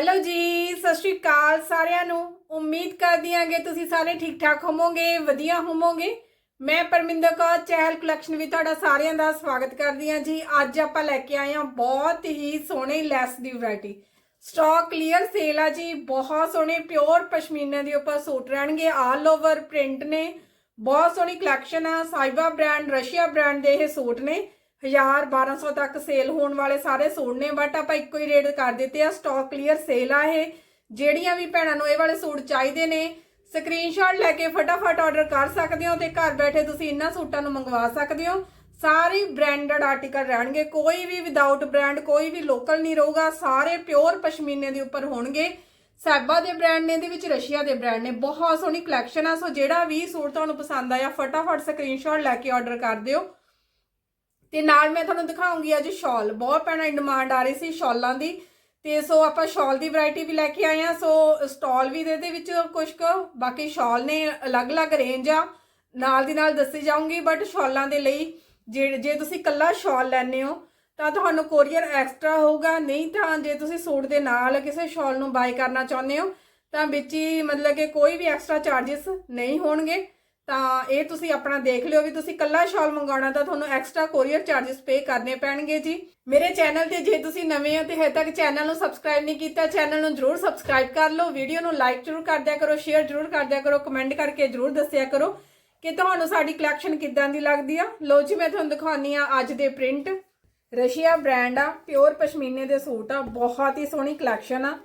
Hello ਜੀ, ਸਤਿ ਸ਼੍ਰੀ ਅਕਾਲ ਸਾਰਿਆਂ ਨੂੰ। ਉਮੀਦ ਕਰਦੀ ਹਾਂ ਕਿ ਤੁਸੀਂ ਸਾਰੇ ਠੀਕ ਠਾਕ ਹੋਵੋਗੇ, ਵਧੀਆ ਹੋਵੋਗੇ। ਮੈਂ ਪਰਮਿੰਦਰ ਕੌਰ, ਚਹਿਲ ਕਲੈਕਸ਼ਨ ਵਿੱਚ ਤੁਹਾਡਾ ਸਾਰਿਆਂ ਦਾ ਸਵਾਗਤ ਕਰਦੀ ਹਾਂ ਜੀ। ਅੱਜ ਆਪਾਂ ਲੈ ਕੇ ਆਏ ਹਾਂ ਬਹੁਤ ਹੀ ਸੋਹਣੇ ਲੈਸ ਦੀ ਵੈਰਾਈਟੀ। ਸਟਾਕ ਕਲੀਅਰ ਸੇਲ ਆ ਜੀ, ਬਹੁਤ ਸੋਹਣੇ, ਪਿਓਰ ਪਸ਼ਮੀਨੇ ਦੇ ਉੱਪਰ ਸੂਟ ਰਹਿਣਗੇ ਆਲ ਓਵਰ ਪ੍ਰਿੰਟ ਨੇ। ਬਹੁਤ ਸੋਹਣੀ ਕਲੈਕਸ਼ਨ ਆ, ਸਾਈਬਾ ਬ੍ਰਾਂਡ ਰਸ਼ੀਆ ਬ੍ਰਾਂਡ ਦੇ ਇਹ ਸੂਟ ਨੇ। 1000 1200 ਤੱਕ ਸੇਲ ਹੋਣ ਵਾਲੇ ਸਾਰੇ ਸੂਟ ਨੇ ਬਟ ਆਪਾਂ ਇੱਕੋ ਹੀ ਰੇਟ ਕਰ ਦਿੱਤੇ ਆ ਸਟਾਕ ਕਲੀਅਰ ਸੇਲ ਆ ਇਹ। ਜਿਹੜੀਆਂ ਵੀ ਭੈਣਾਂ ਨੂੰ ਇਹ ਵਾਲੇ ਸੂਟ ਚਾਹੀਦੇ ਨੇ ਸਕਰੀਨਸ਼ਾਟ ਲੈ ਕੇ ਫਟਾਫਟ ਆਰਡਰ ਕਰ ਸਕਦੇ ਹੋ ਤੇ ਘਰ ਬੈਠੇ ਤੁਸੀਂ ਇਹਨਾਂ ਸੂਟਾਂ ਨੂੰ ਮੰਗਵਾ ਸਕਦੇ ਹੋ। ਸਾਰੇ ਬ੍ਰਾਂਡਡ ਆਰਟੀਕਲ ਰਹਿਣਗੇ, ਕੋਈ ਵੀ ਵਿਦਆਊਟ ਬ੍ਰਾਂਡ ਕੋਈ ਵੀ ਲੋਕਲ ਨਹੀਂ ਰਹੂਗਾ, ਸਾਰੇ ਪਿਓਰ ਪਸ਼ਮੀਨੇ ਦੇ ਉੱਪਰ ਹੋਣਗੇ। ਸੈਬਾ ਦੇ ਬ੍ਰਾਂਡ ਨੇ, ਇਹਦੇ ਵਿੱਚ ਰਸ਼ੀਆ ਦੇ ਬ੍ਰਾਂਡ ਨੇ, ਬਹੁਤ ਸੋਹਣੀ ਕਲੈਕਸ਼ਨ ਆ, ਸੋ ਜਿਹੜਾ ਵੀ ਸੂਟ ਤੁਹਾਨੂੰ ਪਸੰਦ ਆਇਆ, ਫਟਾਫਟ ਸਕਰੀਨਸ਼ਾਟ ਲੈ ਕੇ ਆਰਡਰ ਕਰ ਦਿਓ। ਤੇ ਨਾਲ ਮੈਂ ਤੁਹਾਨੂੰ ਦਿਖਾਉਂਗੀ ਅੱਜ ਸ਼ਾਲ। ਬਹੁਤ ਪੈਣਾ ਡਿਮਾਂਡ ਆ ਰਹੀ ਸੀ ਸ਼ਾਲਾਂ ਦੀ। ਤੇ ਸੋ ਆਪਾਂ ਸ਼ਾਲ ਦੀ ਵੈਰਾਈਟੀ ਵੀ ਲੈ ਕੇ ਆਏ ਆ ਸੋ ਸਟਾਲ ਵੀ ਦੇ ਵਿੱਚ ਕੁਝ ਕੁ, ਬਾਕੀ ਸ਼ਾਲ ਨੇ ਅਲੱਗ-ਅਲੱਗ ਰੇਂਜ ਆ। ਨਾਲ ਦੀ ਨਾਲ ਦੱਸੀ ਜਾਊਂਗੀ ਬਟ ਸ਼ਾਲਾਂ ਦੇ ਲਈ ਜੇ ਜੇ ਤੁਸੀਂ ਕੱਲਾ ਸ਼ਾਲ ਲੈਣੇ ਹੋ, ਤਾਂ ਤੁਹਾਨੂੰ ਕੋਰੀਅਰ ਐਕਸਟਰਾ ਹੋਊਗਾ। ਨਹੀਂ ਤਾਂ ਜੇ ਤੁਸੀਂ ਸੂਟ ਦੇ ਨਾਲ ਕਿਸੇ ਸ਼ਾਲ ਨੂੰ ਬਾਈ ਕਰਨਾ ਚਾਹੁੰਦੇ ਹੋ, ਤਾਂ ਵਿੱਚ ਹੀ ਮਤਲਬ ਕਿ ਕੋਈ ਵੀ ਐਕਸਟਰਾ ਚਾਰजेस ਨਹੀਂ ਹੋਣਗੇ। ਤਾਂ ਇਹ ਤੁਸੀਂ ਆਪਣਾ ਦੇਖ ਲਿਓ ਵੀ ਤੁਸੀਂ ਕੱਲਾ ਸ਼ਾਲ ਮੰਗਾਉਣਾ ਤਾਂ ਤੁਹਾਨੂੰ ਐਕਸਟਰਾ ਕੋਰੀਅਰ ਚਾਰजेस ਪੇ ਕਰਨੇ ਪੈਣਗੇ ਜੀ। ਮੇਰੇ ਚੈਨਲ ਤੇ ਜੇ ਤੁਸੀਂ ਨਵੇਂ ਹੋ ਤੇ ਹਜੇ ਤੱਕ ਚੈਨਲ ਨੂੰ ਸਬਸਕ੍ਰਾਈਬ ਨਹੀਂ ਕੀਤਾ ਚੈਨਲ ਨੂੰ ਜਰੂਰ ਸਬਸਕ੍ਰਾਈਬ ਕਰ ਲਓ। ਵੀਡੀਓ ਨੂੰ ਲਾਈਕ ਜਰੂਰ ਕਰ ਦਿਆ ਕਰੋ ਸ਼ੇਅਰ ਜਰੂਰ ਕਰ ਦਿਆ ਕਰੋ ਕਮੈਂਟ ਕਰਕੇ ਜਰੂਰ ਦੱਸਿਆ ਕਰੋ ਕਿ ਤੁਹਾਨੂੰ ਸਾਡੀ ਕਲੈਕਸ਼ਨ ਕਿੱਦਾਂ ਦੀ ਲੱਗਦੀ ਆ। ਲੋ ਜੀ, ਮੈਂ ਤੁਹਾਨੂੰ ਦਿਖਾਉਣੀ ਆ ਅੱਜ ਦੇ ਪ੍ਰਿੰਟ ਰਸ਼ੀਆ ਬ੍ਰਾਂਡ ਆ ਪਿਓਰ ਪਸ਼ਮੀਨੇ ਦੇ ਸੂਟ ਆ, ਬਹੁਤ ਹੀ ਸੋਹਣੀ ਕਲੈਕਸ਼ਨ ਆ।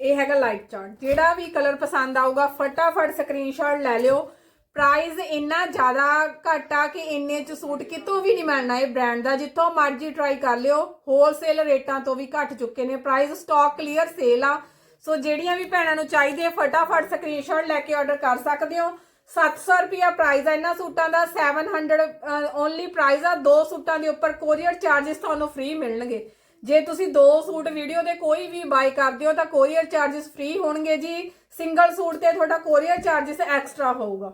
ਇਹ ਹੈਗਾ ਲਾਈਟ ਚਾਰਟ ਜਿਹੜਾ ਵੀ ਕਲਰ ਪਸੰਦ ਆਊਗਾ, ਫਟਾਫਟ ਸਕਰੀਨਸ਼ਾਟ ਲੈ ਲਿਓ। ਪ੍ਰਾਈਸ ਇੰਨਾ ਜ਼ਿਆਦਾ ਘਟਾ ਕਿ ਇੰਨੇ ਚ ਸੂਟ ਕਿਤੋਂ ਵੀ ਨਹੀਂ ਮਿਲਣਾ ਇਹ ਬ੍ਰਾਂਡ ਦਾ। ਜਿੱਥੋਂ ਮਰਜ਼ੀ ਟਰਾਈ ਕਰ ਲਿਓ ਹੋਲਸੇਲ ਰੇਟਾਂ ਤੋਂ ਵੀ ਘਟ ਚੁੱਕੇ ਨੇ। ਪ੍ਰਾਈਸ ਸਟਾਕ ਕਲੀਅਰ ਸੇਲ ਆ। ਸੋ ਜਿਹੜੀਆਂ ਵੀ ਭੈਣਾਂ ਨੂੰ ਚਾਹੀਦੇ ਫਟਾਫਟ ਸਕਰੀਨਸ਼ਾਟ ਲੈ ਕੇ ਆਰਡਰ ਕਰ ਸਕਦੇ ਹੋ। 700 ਰੁਪਿਆ ਪ੍ਰਾਈਸ ਆ ਇਹਨਾਂ ਸੂਟਾਂ ਦਾ। 700 ਓਨਲੀ ਪ੍ਰਾਈਸ ਆ। ਦੋ ਸੂਟਾਂ ਦੇ ਉੱਪਰ ਕੋਰੀਅਰ ਚਾਰजेस ਤੁਹਾਨੂੰ ਫ੍ਰੀ ਮਿਲਣਗੇ। ਜੇ ਤੁਸੀਂ ਦੋ ਸੂਟ ਵੀਡੀਓ ਦੇ ਕੋਈ ਵੀ ਬਾਈ ਕਰਦੇ ਹੋ, ਤਾਂ ਕੋਰੀਅਰ ਚਾਰजेस ਫ੍ਰੀ ਹੋਣਗੇ ਜੀ। ਸਿੰਗਲ ਸੂਟ ਤੇ ਤੁਹਾਡਾ ਕੋਰੀਅਰ ਚਾਰजेस ਐਕਸਟਰਾ ਹੋਊਗਾ।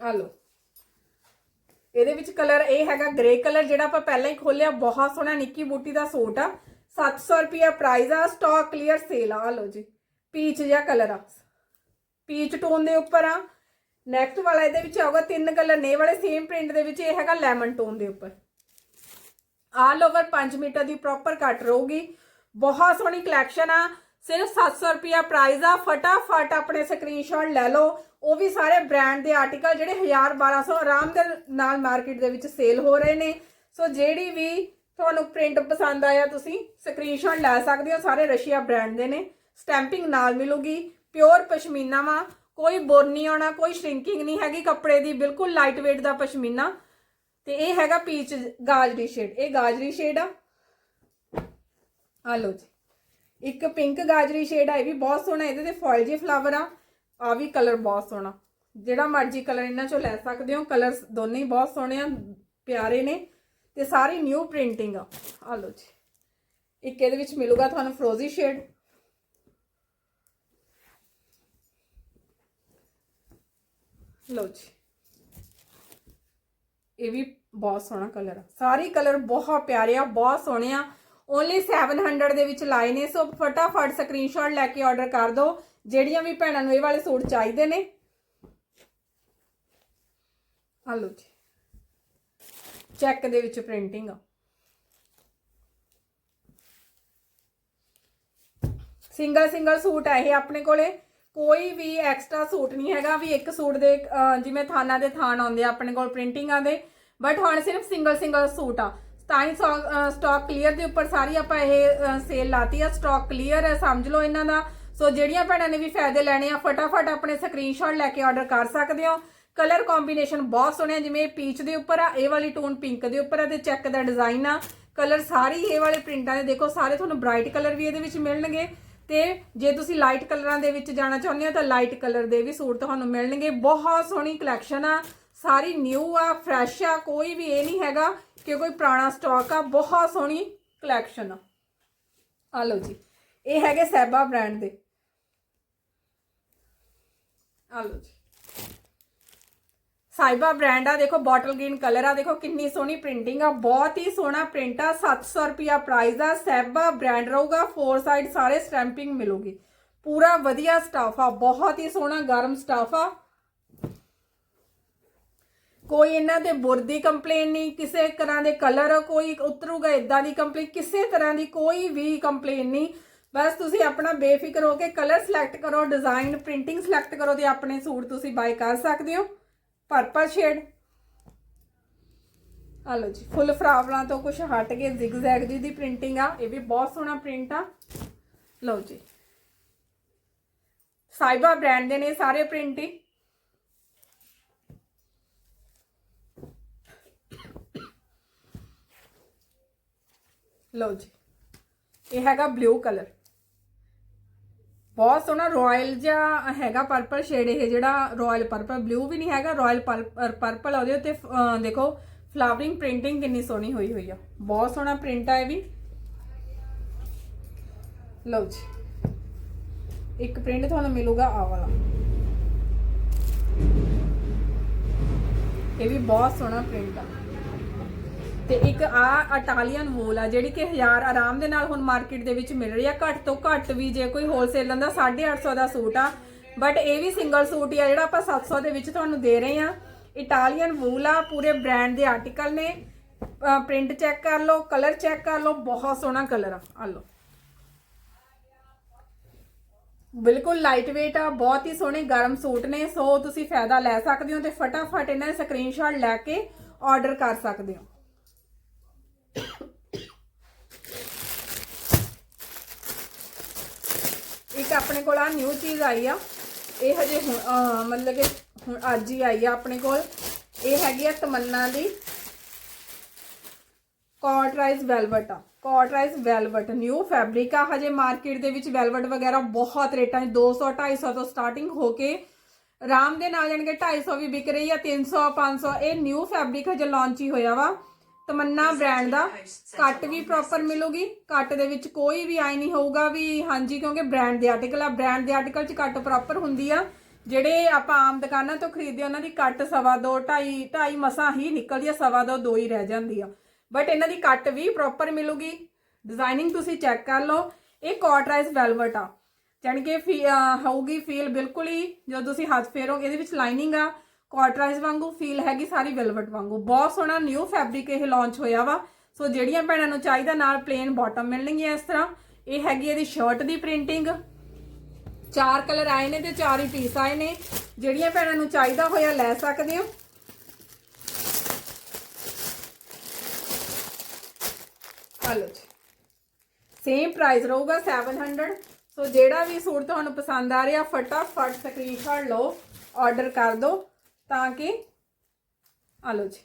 ਆ ਲਓ। ਇਹਦੇ ਵਿੱਚ ਕਲਰ ਇਹ ਹੈਗਾ ਗ੍ਰੇ ਕਲਰ, ਜਿਹੜਾ ਆਪਾਂ ਪਹਿਲਾਂ ਹੀ ਖੋਲਿਆ, ਬਹੁਤ ਸੋਹਣਾ ਨਿੱਕੀ ਬੂਟੀ ਦਾ ਸੂਟ ਆ। 700 ਰੁਪਿਆ ਪ੍ਰਾਈਸ ਆ ਸਟਾਕ ਕਲੀਅਰ ਸੇਲ ਆ। ਲਓ ਜੀ ਪੀਚ ਜਿਹਾ ਕਲਰ ਆ। ਪੀਚ ਟੋਨ ਦੇ ਉੱਪਰ ਆ। ਨੈਕਸਟ ਵਾਲਾ ਇਹਦੇ ਵਿੱਚ ਆਊਗਾ ਤਿੰਨ ਕਲਰ ਨੇ ਵਾਲੇ ਸੇਮ ਪ੍ਰਿੰਟ ਦੇ ਵਿੱਚ ਇਹ ਹੈਗਾ ਲੈਮਨ ਟੋਨ ਦੇ ਉੱਪਰ। ਆਲ ਓਵਰ 5 ਮੀਟਰ ਦੀ ਪ੍ਰੋਪਰ ਕੱਟ ਰਹੂਗੀ। ਬਹੁਤ ਸੋਹਣੀ ਕਲੈਕਸ਼ਨ ਆ। ਸਿਰਫ 700 ਰੁਪਿਆ ਪ੍ਰਾਈਸ ਆ। ਫਟਾਫਟ ਆਪਣੇ ਸਕਰੀਨਸ਼ਾਟ ਲੈ ਲਓ। ਉਹ ਵੀ ਸਾਰੇ ਬ੍ਰਾਂਡ ਦੇ ਆਰਟੀਕਲ ਜਿਹੜੇ 1000 1200 ਆਰਾਮ ਦੇ ਨਾਲ ਮਾਰਕੀਟ ਦੇ ਵਿੱਚ ਸੇਲ ਹੋ ਰਹੇ ਨੇ। ਸੋ ਜਿਹੜੀ ਵੀ ਤੁਹਾਨੂੰ ਪ੍ਰਿੰਟ ਪਸੰਦ ਆਇਆ, ਤੁਸੀਂ ਸਕਰੀਨਸ਼ਾਟ ਲੈ ਸਕਦੇ ਹੋ। ਸਾਰੇ ਰਸ਼ੀਆ ਬ੍ਰਾਂਡ ਦੇ ਨੇ। ਸਟੈਂਪਿੰਗ ਨਾਲ ਮਿਲੂਗੀ। ਪਿਓਰ ਪਸ਼ਮੀਨਾ ਵਾ। ਕੋਈ ਬੁਰ ਨਹੀਂ ਆਉਣਾ, ਕੋਈ ਸ਼ਰਿੰਕਿੰਗ ਨਹੀਂ ਹੈਗੀ ਕੱਪੜੇ ਦੀ। ਬਿਲਕੁਲ ਲਾਈਟ weight ਦਾ ਪਸ਼ਮੀਨਾ। ਤੇ ਇਹ ਹੈਗਾ ਪੀਚ ਗਾਜਰੀ ਸ਼ੇਡ ਇਹ ਗਾਜਰੀ ਸ਼ੇਡ ਆ। ਆ ਲਓ ਜੀ। ਇੱਕ ਪਿੰਕ ਗਾਜਰੀ ਸ਼ੇਡ ਆ, ਇਹ ਵੀ ਬਹੁਤ ਸੋਹਣਾ, ਇਹਦੇ ਤੇ ਫੋਇਲ ਜੇ ਫਲਾਵਰ ਆ ਆ ਵੀ ਕਲਰ ਬਹੁਤ ਸੋਹਣਾ। ਜਿਹੜਾ ਮਰਜ਼ੀ ਕਲਰ ਇਹਨਾਂ ਚੋਂ ਲੈ ਸਕਦੇ ਹੋ ਕਲਰਸ ਦੋਨੇ ਹੀ ਬਹੁਤ ਸੋਹਣੇ ਆ, ਪਿਆਰੇ ਨੇ, ਤੇ ਸਾਰੀ ਨਿਊ ਪ੍ਰਿੰਟਿੰਗ ਆ। ਆ ਲਓ ਜੀ। ਇੱਕ ਇਹਦੇ ਵਿੱਚ ਮਿਲੂਗਾ ਤੁਹਾਨੂੰ ਫਰੋਜ਼ੀ ਸ਼ੇਡ ਲਓ ਜੀ। ਇਹ ਵੀ ਬਹੁਤ ਸੋਹਣਾ ਕਲਰ ਆ। ਸਾਰੇ ਕਲਰ ਬਹੁਤ ਪਿਆਰੇ ਆ, ਬਹੁਤ ਸੋਹਣੇ ਆ। ਓਨਲੀ 700 ਦੇ ਵਿੱਚ ਲਾਏ ਨੇ, ਸੋ ਫਟਾਫਟ ਸਕਰੀਨਸ਼ਾਟ ਲੈ ਕੇ ਆਰਡਰ ਕਰ ਦਿਓ, ਜਿਹੜੀਆਂ ਵੀ ਭੈਣਾਂ ਨੂੰ ਇਹ ਵਾਲੇ ਸੂਟ ਚਾਹੀਦੇ ਨੇ। ਆ ਲਓ ਜੀ। ਚੈੱਕ ਦੇ ਵਿੱਚ ਪ੍ਰਿੰਟਿੰਗ ਆ। ਸਿੰਗਲ ਸਿੰਗਲ ਸੂਟ ਆ ਇਹ ਆਪਣੇ ਕੋਲੇ। ਕੋਈ ਵੀ ਐਕਸਟਰਾ ਸੂਟ ਨਹੀਂ ਹੈਗਾ, ਵੀ ਇੱਕ ਸੂਟ ਦੇ ਜਿਵੇਂ ਥਾਨਾਂ ਦੇ ਥਾਨ ਆਉਂਦੇ ਆ ਆਪਣੇ ਕੋਲ ਪ੍ਰਿੰਟਿੰਗਾਂ ਦੇ। ਬਟ ਹੁਣ ਸਿਰਫ ਸਿੰਗਲ ਸਿੰਗਲ ਸੂਟ ਆ। ਤਾਂ ਹੀ ਸਟਾਕ ਕਲੀਅਰ ਦੇ ਉੱਪਰ ਸਾਰੀ ਆਪਾਂ ਇਹ ਸੇਲ ਲਾਤੀ ਆ। ਸਟਾਕ ਕਲੀਅਰ ਹੈ, ਸਮਝ ਲਓ ਇਹਨਾਂ ਦਾ। ਸੋ ਜਿਹੜੀਆਂ ਭੈਣਾਂ ਨੇ ਵੀ ਫਾਇਦੇ ਲੈਣੇ ਆ, ਫਟਾਫਟ ਆਪਣੇ ਸਕਰੀਨਸ਼ਾਟ ਲੈ ਕੇ ਆਰਡਰ ਕਰ ਸਕਦੇ ਹੋ। ਕਲਰ ਕੰਬੀਨੇਸ਼ਨ ਬਹੁਤ ਸੋਹਣੇ ਆ, ਜਿਵੇਂ ਪੀਚ ਦੇ ਉੱਪਰ ਆ, ਇਹ ਵਾਲੀ ਟੋਨ ਪਿੰਕ ਦੇ ਉੱਪਰ ਆ ਤੇ ਚੈੱਕ ਦਾ ਡਿਜ਼ਾਈਨ ਆ। ਕਲਰ ਸਾਰੀ ਇਹ ਵਾਲੇ ਪ੍ਰਿੰਟਾਂ ਦੇ, ਦੇਖੋ, ਸਾਰੇ ਤੁਹਾਨੂੰ ਬ੍ਰਾਈਟ ਕਲਰ ਵੀ ਇਹਦੇ ਵਿੱਚ ਮਿਲਣਗੇ। ਤੇ ਜੇ ਤੁਸੀਂ ਲਾਈਟ ਕਲਰਾਂ ਦੇ ਵਿੱਚ ਜਾਣਾ ਚਾਹੁੰਦੇ ਹੋ ਤਾਂ ਲਾਈਟ ਕਲਰ ਦੇ ਵੀ ਸੂਟ ਤੁਹਾਨੂੰ ਮਿਲਣਗੇ। ਬਹੁਤ ਸੋਹਣੀ ਕਲੈਕਸ਼ਨ ਆ। ਸਾਰੀ ਨਿਊ ਆ ਫਰੈਸ਼ ਆ, ਕੋਈ ਵੀ ਇਹ ਨਹੀਂ ਹੈਗਾ। ਕਿ ਕੋਈ ਪੁਰਾਣਾ ਸਟਾਕ ਆ, ਬਹੁਤ ਸੋਹਣੀ ਕਲੈਕਸ਼ਨ ਆ। ਆ ਲਓ ਜੀ, ਇਹ ਹੈਗੇ ਸੈਬਾ ਬ੍ਰਾਂਡ ਦੇ। ਆ ਲਓ ਜੀ। ਸਾਈਬਾ ਬ੍ਰਾਂਡ ਆ, ਦੇਖੋ ਬੋਟਲ ਗ੍ਰੀਨ ਕਲਰ ਆ, ਦੇਖੋ ਕਿੰਨੀ ਸੋਹਣੀ ਪ੍ਰਿੰਟਿੰਗ ਆ, ਬਹੁਤ ਹੀ ਸੋਹਣਾ ਪ੍ਰਿੰਟ ਆ 700 ਰੁਪਿਆ ਪ੍ਰਾਈਸ ਆ ਸੈਬਾ ਬ੍ਰਾਂਡ ਰਹੂਗਾ ਫੋਰ ਸਾਈਡ ਸਾਰੇ ਸਟੈਂਪਿੰਗ ਮਿਲੂਗੀ। ਪੂਰਾ ਵਧੀਆ ਸਟਾਫ ਆ, ਬਹੁਤ ਹੀ ਸੋਹਣਾ ਗਰਮ ਸਟਾਫ ਆ। ਕੋਈ ਇਹਨਾਂ ਦੇ ਬੁਰ ਦੀ ਕੰਪਲੇਨ ਨਹੀਂ, ਕਿਸੇ ਤਰ੍ਹਾਂ ਦੇ ਕਲਰ ਕੋਈ ਉਤਰੂਗਾ ਇਦਾਂ ਦੀ ਕੰਪਲੇਨ ਕਿਸੇ ਤਰ੍ਹਾਂ ਦੀ ਕੋਈ ਵੀ ਕੰਪਲੇਨ ਨਹੀਂ। ਬਸ ਤੁਸੀਂ ਆਪਣਾ ਬੇਫਿਕਰ ਹੋ ਕੇ ਕਲਰ ਸਿਲੈਕਟ ਕਰੋ ਡਿਜ਼ਾਈਨ ਪ੍ਰਿੰਟਿੰਗ ਸਿਲੈਕਟ ਕਰੋ ਤੇ ਆਪਣੇ ਸੂਟ ਤੁਸੀਂ ਬਾਈ ਕਰ ਸਕਦੇ ਹੋ। ਪਰਪਲ ਸ਼ੇਡ ਆ ਲਓ ਜੀ, ਫੁੱਲ ਫਲਾਵਰਾਂ ਤੋਂ ਕੁਝ ਹਟ ਕੇ ਜ਼ਿਗਜ਼ੈਗ ਜੀ ਦੀ ਪ੍ਰਿੰਟਿੰਗ ਆ, ਇਹ ਵੀ ਬਹੁਤ ਸੋਹਣਾ ਪ੍ਰਿੰਟ ਆ। ਲਓ ਜੀ। ਸਾਈਬਾ ਬ੍ਰਾਂਡ ਦੇ ਨੇ ਸਾਰੇ ਪ੍ਰਿੰਟ ਹੀ ਲਓ ਜੀ। ਇਹ ਹੈਗਾ ਬਲੂ ਕਲਰ ਬਹੁਤ ਸੋਹਣਾ ਰਾਇਲ ਜਿਹਾ ਹੈਗਾ ਪਰਪਲ ਸ਼ੇਡ ਇਹ ਜਿਹੜਾ ਰਾਇਲ ਪਰਪਲ ਬਲੂ ਵੀ ਨਹੀਂ ਹੈਗਾ ਰਾਇਲ ਪਰਪਲ ਉਹਦੇ ਉੱਤੇ ਦੇਖੋ ਫਲਾਵਰਿੰਗ ਪ੍ਰਿੰਟਿੰਗ ਕਿੰਨੀ ਸੋਹਣੀ ਹੋਈ ਹੋਈ ਆ। ਬਹੁਤ ਸੋਹਣਾ ਪ੍ਰਿੰਟ ਆ ਇਹ ਵੀ। ਲਓ ਜੀ। ਇੱਕ ਪ੍ਰਿੰਟ ਤੁਹਾਨੂੰ ਮਿਲੂਗਾ ਆ ਵਾਲਾ। ਇਹ ਵੀ ਬਹੁਤ ਸੋਹਣਾ ਪ੍ਰਿੰਟ ਆ। ਤੇ ਇੱਕ ਆ ਇਟਾਲੀਅਨ ਵੂਲ ਆ, ਜਿਹੜੀ ਕਿ 1000 ਆਰਾਮ ਦੇ ਨਾਲ ਹੁਣ ਮਾਰਕੀਟ ਦੇ ਵਿੱਚ ਮਿਲ ਰਹੀ ਆ। ਘੱਟ ਤੋਂ ਘੱਟ ਵੀ ਜੇ ਕੋਈ ਹੋਲਸੇਲਰ ਦਾ 850 ਦਾ ਸੂਟ ਆ। ਬਟ ਇਹ ਵੀ ਸਿੰਗਲ ਸੂਟ ਹੀ ਆ, ਜਿਹੜਾ ਆਪਾਂ 700 ਦੇ ਵਿੱਚ ਤੁਹਾਨੂੰ ਦੇ ਰਹੇ ਆ। ਇਟਾਲੀਅਨ ਵੂਲ ਆ, ਪੂਰੇ ਬ੍ਰਾਂਡ ਦੇ ਆਰਟੀਕਲ ਨੇ। ਪ੍ਰਿੰਟ ਚੈੱਕ ਕਰ ਲਓ ਕਲਰ ਚੈੱਕ ਕਰ ਲਓ, ਬਹੁਤ ਸੋਹਣਾ ਕਲਰ ਆ। ਆ ਲਓ। ਬਿਲਕੁਲ ਲਾਈਟ weight ਆ, ਬਹੁਤ ਹੀ ਸੋਹਣੇ ਗਰਮ ਸੂਟ ਨੇ, ਸੋ ਤੁਸੀਂ ਫਾਇਦਾ ਲੈ ਸਕਦੇ ਹੋ ਤੇ ਫਟਾਫਟ ਇਹਨਾਂ ਦੇ ਸਕਰੀਨਸ਼ਾਟ ਲੈ ਕੇ ਆਰਡਰ ਕਰ ਸਕਦੇ ਹੋ। ਇੱਕ ਆਪਣੇ ਕੋਲ ਆ ਨਿਊ ਚੀਜ਼ ਆਈ ਆ। ਇਹ ਹਜੇ ਮਤਲਬ ਕਿ ਹੁਣ ਅੱਜ ਹੀ ਆਈ ਆ ਆਪਣੇ ਕੋਲ। ਇਹ ਹੈਗੀ ਆ ਤਮੰਨਾ ਦੀ ਕਾਟਰਾਈਜ਼ ਵੈਲਵਟ ਆ। ਕਾਟਰਾਈਜ਼ ਵੈਲਵਟ ਨਿਊ ਫੈਬਰਿਕ ਆ। ਹਜੇ ਮਾਰਕੀਟ ਦੇ ਵਿੱਚ ਵੈਲਵਟ ਵਗੈਰਾ ਬਹੁਤ ਰੇਟਾਂ 'ਚ 200 250 ਤੋਂ ਸਟਾਰਟਿੰਗ ਹੋ ਕੇ ਆਰਾਮ ਦੇ ਨਾਲ ਜਾਣ ਕੇ 250 ਵੀ ਵਿਕ ਰਹੀ ਆ 300 500 ਇਹ ਨਿਊ ਫੈਬਰਿਕ ਹਜੇ ਲਾਂਚ ਹੀ ਹੋਇਆ ਵਾ। ਤਮੰਨਾ ਬ੍ਰਾਂਡ ਦਾ ਕੱਟ ਵੀ ਪ੍ਰੋਪਰ ਮਿਲੂਗੀ। ਕੱਟ ਦੇ ਵਿੱਚ ਕੋਈ ਵੀ ਆਈ ਨਹੀਂ ਹੋਊਗਾ ਵੀ ਹਾਂਜੀ ਕਿਉਂਕਿ ਬ੍ਰਾਂਡ ਦੇ ਆਰਟੀਕਲ ਆ। ਬ੍ਰਾਂਡ ਦੇ ਆਰਟੀਕਲ 'ਚ ਕੱਟ ਪ੍ਰੋਪਰ ਹੁੰਦੀ ਆ। ਜਿਹੜੇ ਆਪਾਂ ਆਮ ਦੁਕਾਨਾਂ ਤੋਂ ਖਰੀਦਦੇ ਉਹਨਾਂ ਦੀ ਕੱਟ ਸਵਾ ਦੋ ਢਾਈ ਢਾਈ ਮਸਾਂ ਹੀ ਨਿਕਲਦੀ ਆ ਸਵਾ ਦੋ ਦੋ ਹੀ ਰਹਿ ਜਾਂਦੀ ਆ। ਬਟ ਇਹਨਾਂ ਦੀ ਕੱਟ ਵੀ ਪ੍ਰੋਪਰ ਮਿਲੂਗੀ। ਡਿਜ਼ਾਈਨਿੰਗ ਤੁਸੀਂ ਚੈੱਕ ਕਰ ਲਓ। ਇਹ ਕਾਟਰਾਈਜ਼ ਵੈਲਵਟ ਆ। ਜਾਣੀ ਕਿ ਫੀ- ਅਹ ਹੋਊਗੀ ਫੀਲ ਬਿਲਕੁਲ ਹੀ ਜਦੋਂ ਤੁਸੀਂ ਹੱਥ ਫੇਰੋਗੇ ਇਹਦੇ ਵਿੱਚ ਲਾਈਨਿੰਗ ਆ। ਕਾਟਰਾਈਜ਼ ਵਾਂਗੂ ਫੀਲ ਹੈਗੀ ਸਾਰੀ ਵੈਲਵਟ ਵਾਂਗੂ। ਬਹੁਤ ਸੋਹਣਾ ਨਿਊ ਫੈਬਰਿਕ ਇਹ ਲਾਂਚ ਹੋਇਆ ਵਾ। ਸੋ ਜਿਹੜੀਆਂ ਭੈਣਾਂ ਨੂੰ ਚਾਹੀਦਾ, ਨਾਲ ਪਲੇਨ ਬਾਟਮ ਮਿਲਣਗੀਆਂ ਇਸ ਤਰ੍ਹਾਂ। ਇਹ ਹੈਗੀ ਇਹਦੀ ਸ਼ਰਟ ਦੀ ਪ੍ਰਿੰਟਿੰਗ ਚਾਰ ਕਲਰ ਆਏ ਨੇ ਤੇ ਚਾਰ ਹੀ ਪੀਸ ਆਏ ਨੇ। ਜਿਹੜੀਆਂ ਭੈਣਾਂ ਨੂੰ ਚਾਹੀਦਾ ਹੋਇਆ ਲੈ ਸਕਦੇ ਹੋ। ਹਲੋ ਜੀ। ਸੇਮ ਪ੍ਰਾਈਸ ਰਹੂਗਾ 700 ਸੋ ਜਿਹੜਾ ਵੀ ਸੂਟ ਤੁਹਾਨੂੰ ਪਸੰਦ ਆ ਰਿਹਾ, ਫਟਾਫਟ ਸਕਰੀਨਸ਼ਾਟ ਲਓ ਆਰਡਰ ਕਰ ਦਿਓ। ਤਾਂ ਕਿ, ਆ ਲਓ ਜੀ,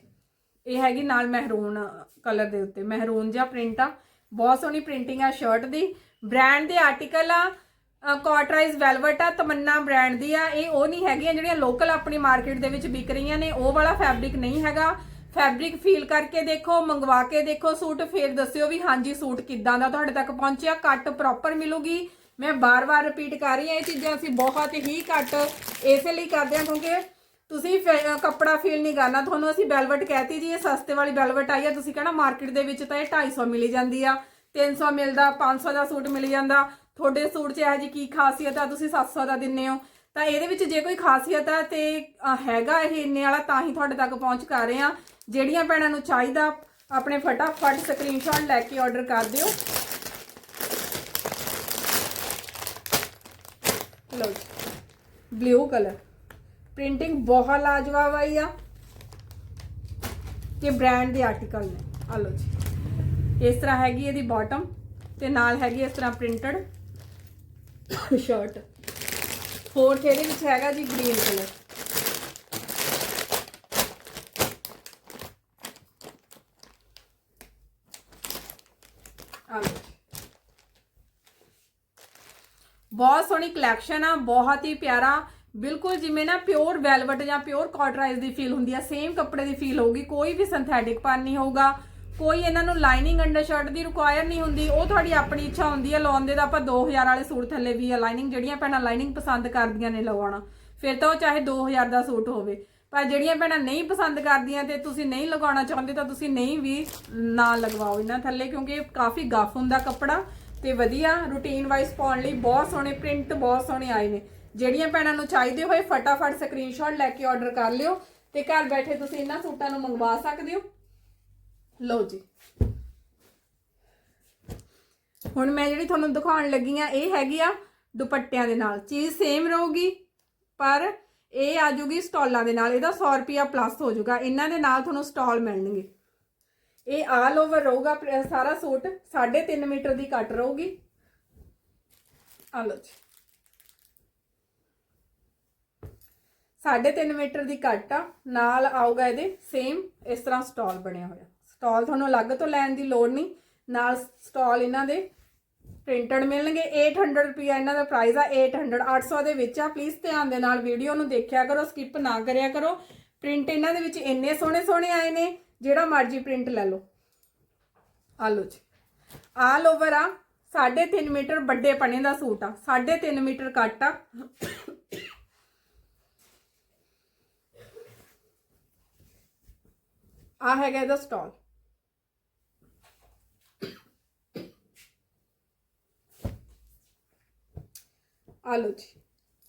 ਇਹ ਹੈਗੀ ਨਾਲ ਮਹਿਰੂਨ ਕਲਰ ਦੇ ਉੱਤੇ। ਮਹਿਰੂਨ ਜਿਹਾ ਪ੍ਰਿੰਟ ਆ, ਬਹੁਤ ਸੋਹਣੀ ਪ੍ਰਿੰਟਿੰਗ ਆ ਸ਼ਰਟ ਦੀ। ਬ੍ਰਾਂਡ ਦੇ ਆਰਟੀਕਲ ਆ ਕਾਟਰਾਈਜ਼ ਵੈਲਵਟ ਆ, ਤਮੰਨਾ ਬ੍ਰਾਂਡ ਦੀ ਆ। ਇਹ ਉਹ ਨਹੀਂ ਹੈਗੀਆਂ ਜਿਹੜੀਆਂ ਲੋਕਲ ਆਪਣੀ ਮਾਰਕੀਟ ਦੇ ਵਿੱਚ ਵਿਕ ਰਹੀਆਂ ਨੇ। ਉਹ ਵਾਲਾ ਫੈਬਰਿਕ ਨਹੀਂ ਹੈਗਾ। ਫੈਬਰਿਕ ਫੀਲ ਕਰਕੇ ਦੇਖੋ, ਮੰਗਵਾ ਕੇ ਦੇਖੋ, ਸੂਟ, ਫੇਰ ਦੱਸਿਓ ਵੀ ਹਾਂਜੀ, ਸੂਟ ਕਿੱਦਾਂ ਦਾ ਤੁਹਾਡੇ ਤੱਕ ਪਹੁੰਚਿਆ। ਕੱਟ ਪ੍ਰੋਪਰ ਮਿਲੂਗੀ। ਮੈਂ ਬਾਰ-ਬਾਰ ਰਿਪੀਟ ਕਰ ਰਹੀ ਹਾਂ, ਇਹ ਚੀਜ਼ਾਂ ਅਸੀਂ ਬਹੁਤ ਹੀ ਘੱਟ ਇਸੇ ਲਈ ਕਰਦੇ ਹਾਂ, ਕਿਉਂਕਿ ਤੁਸੀਂ ਫੇ- ਕੱਪੜਾ ਫੀਲ ਨਹੀਂ ਕਰਨਾ। ਤੁਹਾਨੂੰ ਅਸੀਂ ਵੈਲਵਟ ਕਹਿਤੀ ਜੀ, ਇਹ ਸਸਤੇ ਵਾਲੀ ਵੈਲਵਟ ਆਈ ਆ। ਤੁਸੀਂ ਕਹਿਣਾ ਮਾਰਕੀਟ ਦੇ ਵਿੱਚ ਤਾਂ ਇਹ 250 ਮਿਲੀ ਜਾਂਦੀ ਆ। 300 ਮਿਲਦਾ 500 ਦਾ ਸੂਟ ਮਿਲ ਜਾਂਦਾ। ਤੁਹਾਡੇ ਸੂਟ 'ਚ ਇਹ ਜੀ ਕੀ ਖਾਸੀਅਤ ਆ? ਤੁਸੀਂ 700 ਦਾ ਦਿੰਨੇ ਹੋ। ਤਾਂ ਇਹਦੇ ਵਿੱਚ ਜੇ ਕੋਈ ਖਾਸੀਅਤ ਆ ਤੇ ਹੈਗਾ ਇਹ ਇੰਨੇ ਵਾਲਾ, ਤਾਂ ਹੀ ਤੁਹਾਡੇ ਤੱਕ ਪਹੁੰਚ ਕਰ ਰਹੇ ਆ। ਜਿਹੜੀਆਂ ਭੈਣਾਂ ਨੂੰ ਚਾਹੀਦਾ, ਆਪਣੇ ਫਟਾਫਟ ਸਕਰੀਨਸ਼ਾਟ ਲੈ ਕੇ ਆਰਡਰ ਕਰ ਦਿਓ। ਲਓ ਬਲੂ ਕਲਰ ਪ੍ਰਿੰਟਿੰਗ ਬਹੁਤ ਲਾਜਵਾਬ ਆਈ ਆ। ਕਿ ਬ੍ਰਾਂਡ ਦੇ ਆਰਟੀਕਲ ਨੇ। ਆ ਲਓ ਜੀ। ਇਸ ਤਰ੍ਹਾਂ ਹੈਗੀ ਇਹਦੀ ਬਾਟਮ ਤੇ ਨਾਲ ਹੈਗੀ ਇਸ ਤਰ੍ਹਾਂ ਪ੍ਰਿੰਟਡ ਸ਼ਰਟ ਫੋਰਥ ਇਹਦੇ ਵਿੱਚ ਹੈਗਾ ਜੀ? ਗ੍ਰੀਨ ਕਲਰ ਆ ਬਹੁਤ ਸੋਹਣੀ ਕਲੈਕਸ਼ਨ ਆ, ਬਹੁਤ ਹੀ ਪਿਆਰਾ ਬਿਲਕੁਲ ਜਿਵੇਂ ਨਾ ਪਿਓਰ ਵੈਲਵਟ ਜਾਂ ਪਿਓਰ ਕਾਟਰਾਈਜ਼ ਦੀ ਫੀਲ ਹੁੰਦੀ ਆ ਸੇਮ ਕੱਪੜੇ ਦੀ ਫੀਲ ਹੋਊਗੀ, ਕੋਈ ਵੀ ਸਿੰਥੈਟਿਕ ਪਰ ਨਹੀਂ ਹੋਊਗਾ, ਕੋਈ ਇਹਨਾਂ ਨੂੰ ਲਾਈਨਿੰਗ ਅੰਡਰ ਸ਼ਰਟ ਦੀ ਰਿਕੁਆਇਰ ਨਹੀਂ ਹੁੰਦੀ, ਉਹ ਤੁਹਾਡੀ ਆਪਣੀ ਇੱਛਾ ਹੁੰਦੀ ਹੈ ਲਾਉਣ ਦੇ ਤਾਂ ਆਪਾਂ 2000 ਵਾਲੇ ਸੂਟ ਥੱਲੇ ਵੀ ਆ ਲਾਈਨਿੰਗ ਜਿਹੜੀਆਂ ਭੈਣਾਂ ਲਾਈਨਿੰਗ ਪਸੰਦ ਕਰਦੀਆਂ ਨੇ ਲਵਾਉਣਾ, ਫਿਰ ਤਾਂ ਉਹ ਚਾਹੇ 2000 ਦਾ ਸੂਟ ਹੋਵੇ, ਪਰ ਜਿਹੜੀਆਂ ਭੈਣਾਂ ਨਹੀਂ ਪਸੰਦ ਕਰਦੀਆਂ ਤੇ ਤੁਸੀਂ ਨਹੀਂ ਲਗਾਉਣਾ ਚਾਹੁੰਦੇ ਤਾਂ ਤੁਸੀਂ ਨਹੀਂ ਵੀ ਨਾ ਲਗਵਾਓ ਇਹਨਾਂ ਥੱਲੇ, ਕਿਉਂਕਿ ਕਾਫੀ ਗਫ ਹੁੰਦਾ ਕੱਪੜਾ ਤੇ ਵਧੀਆ ਰੂਟੀਨ ਵਾਈਜ਼ ਪਾਉਣ ਲਈ ਬਹੁਤ ਸੋਹਣੇ ਪ੍ਰਿੰਟ ਬਹੁਤ ਸੋਹਣੇ ਆਏ ਨੇ। ਜਿਹੜੀਆਂ ਭੈਣਾਂ ਨੂੰ ਚਾਹੀਦੇ ਹੋਏ ਫਟਾਫਟ ਸਕਰੀਨਸ਼ਾਟ ਲੈ ਕੇ ਆਰਡਰ ਕਰ ਲਿਓ ਤੇ ਘਰ ਬੈਠੇ ਤੁਸੀਂ ਇਹਨਾਂ ਸੂਟਾਂ ਨੂੰ ਮੰਗਵਾ ਸਕਦੇ ਹੋ। ਲਓ ਜੀ। ਹੁਣ ਮੈਂ ਜਿਹੜੀ ਤੁਹਾਨੂੰ ਦਿਖਾਉਣ ਲੱਗੀ ਆ, ਇਹ ਹੈਗੀ ਆ ਦੁਪੱਟਿਆਂ ਦੇ ਨਾਲ। ਚੀਜ਼ ਸੇਮ ਰਹੂਗੀ, ਪਰ ਇਹ ਆ ਜੂਗੀ ਸਟਾਲਾਂ ਦੇ ਨਾਲ। ਇਹਦਾ 100 ਰੁਪਿਆ ਪਲੱਸ ਹੋ ਜਾਊਗਾ ਇਹਨਾਂ ਦੇ ਨਾਲ ਤੁਹਾਨੂੰ ਸਟਾਲ ਮਿਲਣਗੇ। ਇਹ ਆਲ ਓਵਰ ਰਹੂਗਾ, ਸਾਰਾ ਸੂਟ 3.5 ਮੀਟਰ ਦੀ ਕੱਟ ਰਹੂਗੀ। ਆ ਲਓ ਜੀ। 3.5 ਮੀਟਰ ਦੀ ਕੱਟ ਆ, ਨਾਲ ਆਊਗਾ ਇਹਦੇ ਸੇਮ ਇਸ ਤਰ੍ਹਾਂ ਸਟਾਲ ਬਣਿਆ ਹੋਇਆ। ਸਟਾਲ ਤੁਹਾਨੂੰ ਅਲੱਗ ਤੋਂ ਲੈਣ ਦੀ ਲੋੜ ਨਹੀਂ, ਨਾਲ ਸਟਾਲ ਇਹਨਾਂ ਦੇ ਪ੍ਰਿੰਟਡ ਮਿਲਣਗੇ। 800 ਰੁਪਿਆ ਇਹਨਾਂ ਦਾ ਪ੍ਰਾਈਸ ਆ 800 800 ਦੇ ਵਿੱਚ ਆ। ਪਲੀਜ਼ ਧਿਆਨ ਦੇ ਨਾਲ ਵੀਡੀਓ ਨੂੰ ਦੇਖਿਆ ਕਰੋ ਸਕਿਪ ਨਾ ਕਰਿਆ ਕਰੋ। ਪ੍ਰਿੰਟ ਇਹਨਾਂ ਦੇ ਵਿੱਚ ਇੰਨੇ ਸੋਹਣੇ ਸੋਹਣੇ ਆਏ ਨੇ, ਜਿਹੜਾ ਮਰਜ਼ੀ ਪ੍ਰਿੰਟ ਲੈ ਲਓ। ਆ ਲਓ ਜੀ। ਆਲ ਓਵਰ ਆ 3.5 ਮੀਟਰ ਵੱਡੇ ਪਣੇ ਦਾ ਸੂਟ ਆ 3.5 ਮੀਟਰ ਕੱਟ ਆ। ਆ ਹੈਗਾ ਇਹਦਾ ਸਟਾਲ ਆ ਲਓ ਜੀ।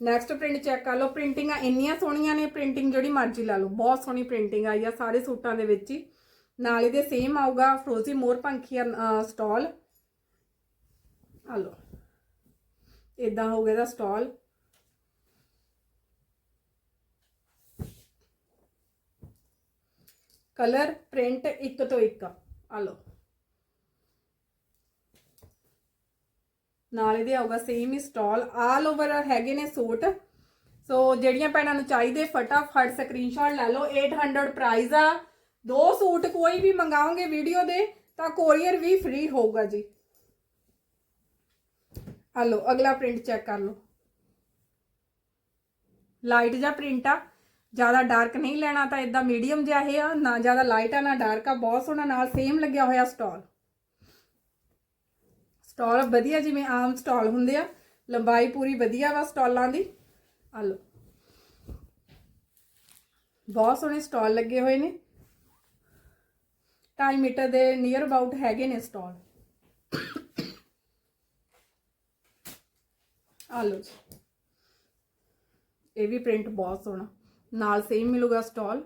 ਨੈਕਸਟ ਪ੍ਰਿੰਟ ਚੈੱਕ ਕਰ ਲਓ। ਪ੍ਰਿੰਟਿੰਗਾਂ ਇੰਨੀਆਂ ਸੋਹਣੀਆਂ ਨੇ ਪ੍ਰਿੰਟਿੰਗ ਜਿਹੜੀ ਮਰਜ਼ੀ ਲਾ ਲਓ। ਬਹੁਤ ਸੋਹਣੀ ਪ੍ਰਿੰਟਿੰਗ ਆਈ ਆ ਸਾਰੇ ਸੂਟਾਂ ਦੇ ਵਿੱਚ ਹੀ। ਨਾਲ ਇਹਦੇ ਸੇਮ ਆਊਗਾ ਫਰੋਜ਼ੀ ਮੋਰ ਪੰਖੀਆ ਸਟਾਲ ਆ ਲਓ। ਇਦਾਂ ਹੋਊਗਾ ਇਹਦਾ ਸਟਾਲ ਕਲਰ ਪ੍ਰਿੰਟ ਇੱਕ ਤੋਂ ਇੱਕ। ਆ ਲਓ। ਨਾਲ ਇਹਦੇ ਆਊਗਾ ਸੇਮ ਹੀ ਸਟਾਲ ਆਲ ਓਵਰ ਹੈਗੇ ਨੇ ਸੂਟ। ਸੋ ਜਿਹੜੀਆਂ ਭੈਣਾਂ ਨੂੰ ਚਾਹੀਦੇ, ਫਟਾਫਟ ਸਕਰੀਨਸ਼ਾਟ ਲੈ ਲਓ। 800 ਪ੍ਰਾਈਸ ਆ। ਦੋ ਸੂਟ ਕੋਈ ਵੀ ਮੰਗਾਓਗੇ ਵੀਡੀਓ ਦੇ, ਤਾਂ ਕੋਰੀਅਰ ਵੀ ਫ੍ਰੀ ਹੋਊਗਾ ਜੀ। ਆ ਲਓ, ਅਗਲਾ ਪ੍ਰਿੰਟ ਚੈੱਕ ਕਰ ਲਓ। ਲਾਈਟ ਜਾਂ ਪ੍ਰਿੰਟ ਆ। ਜ਼ਿਆਦਾ ਡਾਰਕ ਨਹੀਂ ਲੈਣਾ ਤਾਂ ਇਦਾਂ ਮੀਡੀਅਮ ਜਿਹਾ ਇਹ ਆ, ਨਾ ਜ਼ਿਆਦਾ ਲਾਈਟ ਆ, ਨਾ ਡਾਰਕ ਆ, ਬਹੁਤ ਸੋਹਣਾ, ਨਾਲ ਸੇਮ ਲੱਗਿਆ ਹੋਇਆ ਸਟਾਲ ਸਟਾਲ ਵਧੀਆ ਜਿਵੇਂ ਆਮ ਸਟਾਲ ਹੁੰਦੇ ਆ, ਲੰਬਾਈ ਪੂਰੀ ਵਧੀਆ ਵਾ ਸਟਾਲਾਂ ਦੀ। ਆ ਲਓ। ਬਹੁਤ ਸੋਹਣੇ ਸਟਾਲ ਲੱਗੇ ਹੋਏ ਨੇ। 2.5 ਮੀਟਰ ਦੇ ਨੀਅਰ ਅਬਾਊਟ ਹੈਗੇ ਨੇ ਸਟਾਲ ਆ ਲਓ ਜੀ। ਇਹ ਵੀ ਪ੍ਰਿੰਟ ਬਹੁਤ ਸੋਹਣਾ। ਨਾਲ ਸੇਮ ਮਿਲੂਗਾ ਸਟਾਲ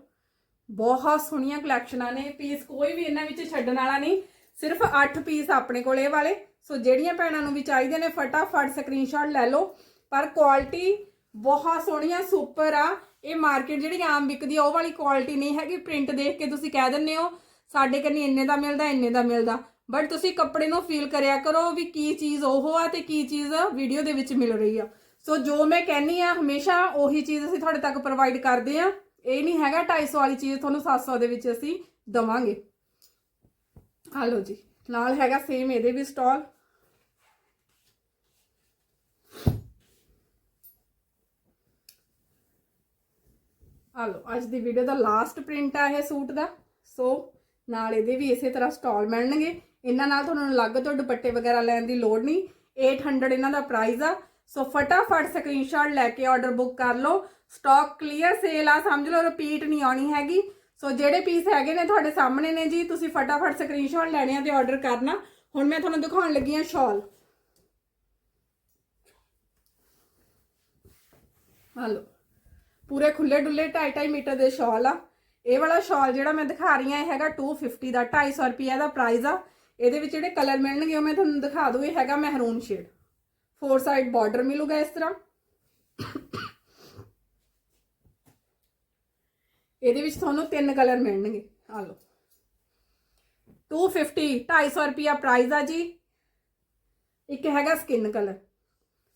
ਬਹੁਤ ਸੋਹਣੀਆਂ ਕਲੈਕਸ਼ਨਾਂ ਨੇ। ਪੀਸ ਕੋਈ ਵੀ ਇਹਨਾਂ ਵਿੱਚ ਛੱਡਣ ਵਾਲਾ ਨਹੀਂ। ਸਿਰਫ 8 ਪੀਸ ਆਪਣੇ ਕੋਲ ਇਹ ਵਾਲੇ। ਸੋ ਜਿਹੜੀਆਂ ਭੈਣਾਂ ਨੂੰ ਵੀ ਚਾਹੀਦੇ ਨੇ, ਫਟਾਫਟ ਸਕਰੀਨਸ਼ਾਟ ਲੈ ਲਓ। ਪਰ ਕੁਆਲਿਟੀ ਬਹੁਤ ਸੋਹਣੀਆਂ ਸੁਪਰ ਆ। ਇਹ ਮਾਰਕੀਟ ਜਿਹੜੀ ਆਮ ਵਿਕਦੀ ਆ, ਉਹ ਵਾਲੀ ਕੁਆਲਿਟੀ ਨਹੀਂ ਹੈਗੀ। ਪ੍ਰਿੰਟ ਦੇਖ ਕੇ ਤੁਸੀਂ ਕਹਿ ਦਿੰਦੇ ਹੋ, ਸਾਡੇ ਕੰਨੀ ਇੰਨੇ ਦਾ ਮਿਲਦਾ, ਇੰਨੇ ਦਾ ਮਿਲਦਾ। ਬਟ ਤੁਸੀਂ ਕੱਪੜੇ ਨੂੰ ਫੀਲ ਕਰਿਆ ਕਰੋ ਵੀ ਕੀ ਚੀਜ਼ ਉਹ ਆ ਤੇ ਕੀ ਚੀਜ਼ ਵੀਡੀਓ ਦੇ ਵਿੱਚ ਮਿਲ ਰਹੀ ਆ। ਸੋ ਜੋ ਮੈਂ ਕਹਿੰਨੀ ਆ, ਹਮੇਸ਼ਾ ਉਹੀ ਚੀਜ਼ ਅਸੀਂ ਤੁਹਾਡੇ ਤੱਕ ਪ੍ਰੋਵਾਈਡ ਕਰਦੇ ਆ। ਇਹ ਨਹੀਂ ਹੈਗਾ 250 ਵਾਲੀ ਚੀਜ਼ ਤੁਹਾਨੂੰ 700 ਦੇ ਵਿੱਚ ਅਸੀਂ ਦਵਾਂਗੇ। ਆ ਲਓ ਜੀ, ਨਾਲ ਹੈਗਾ ਸੇਮ ਇਹਦੇ ਵੀ ਸਟਾਲ ਆ ਲਓ, ਅੱਜ ਦੀ ਵੀਡੀਓ ਦਾ ਲਾਸਟ ਪ੍ਰਿੰਟ ਆ ਇਹ ਸੂਟ ਦਾ। ਸੋ ਨਾਲ ਇਹਦੇ ਵੀ ਇਸੇ ਤਰ੍ਹਾਂ ਸਟਾਲ ਮਿਲਣਗੇ। ਇਹਨਾਂ ਨਾਲ ਤੁਹਾਨੂੰ ਅਲੱਗ ਤੋਂ ਦੁਪੱਟੇ ਵਗੈਰਾ ਲੈਣ ਦੀ ਲੋੜ ਨਹੀਂ। 800 ਇਹਨਾਂ ਦਾ ਪ੍ਰਾਈਸ ਆ। ਸੋ ਫਟਾਫਟ ਸਕਰੀਨਸ਼ਾਟ ਲੈ ਕੇ ਆਰਡਰ ਬੁੱਕ ਕਰ ਲਓ ਸਟਾਕ ਕਲੀਅਰ ਸੇਲ ਆ ਸਮਝ ਲਓ ਰਿਪੀਟ ਨਹੀਂ ਆਉਣੀ ਹੈਗੀ ਸੋ ਜਿਹੜੇ ਪੀਸ ਹੈਗੇ ਨੇ ਤੁਹਾਡੇ ਸਾਹਮਣੇ ਨੇ ਜੀ ਤੁਸੀਂ ਫਟਾਫਟ ਸਕਰੀਨਸ਼ਾਟ ਲੈਣੇ ਆ ਤੇ ਆਰਡਰ ਕਰਨਾ ਹੁਣ ਮੈਂ ਤੁਹਾਨੂੰ ਦਿਖਾਉਣ ਲੱਗੀ ਆ ਸ਼ਾਲ ਹਲੋ ਪੂਰੇ ਖੁੱਲੇ ਡੁੱਲੇ 2.5 ਮੀਟਰ ਦੇ ਸ਼ਾਲ ਆ ਇਹ ਵਾਲਾ ਸ਼ਾਲ ਜਿਹੜਾ ਮੈਂ ਦਿਖਾ ਰਹੀ ਆ ਇਹ ਹੈਗਾ 250 ਦਾ 250 ਰੁਪਏ ਦਾ ਪ੍ਰਾਈਸ ਆ ਇਹਦੇ ਵਿੱਚ ਜਿਹੜੇ ਕਲਰ ਮਿਲਣਗੇ ਉਹ ਮੈਂ ਤੁਹਾਨੂੰ ਦਿਖਾ ਦੂੰ ਇਹ ਹੈਗਾ ਮਹਿਰੂਨ ਸ਼ੇਡ ਫੋਰ ਸਾਈਡ ਬਾਰਡਰ ਮਿਲੂਗਾ ਇਸ ਤਰ੍ਹਾਂ। ਇਹਦੇ ਵਿੱਚ ਤੁਹਾਨੂੰ ਤਿੰਨ ਕਲਰ ਮਿਲਣਗੇ। ਆ ਲਓ। 250 250 ਰੁਪਿਆ ਪ੍ਰਾਈਸ ਆ ਜੀ। ਇੱਕ ਹੈਗਾ ਸਕਿਨ ਕਲਰ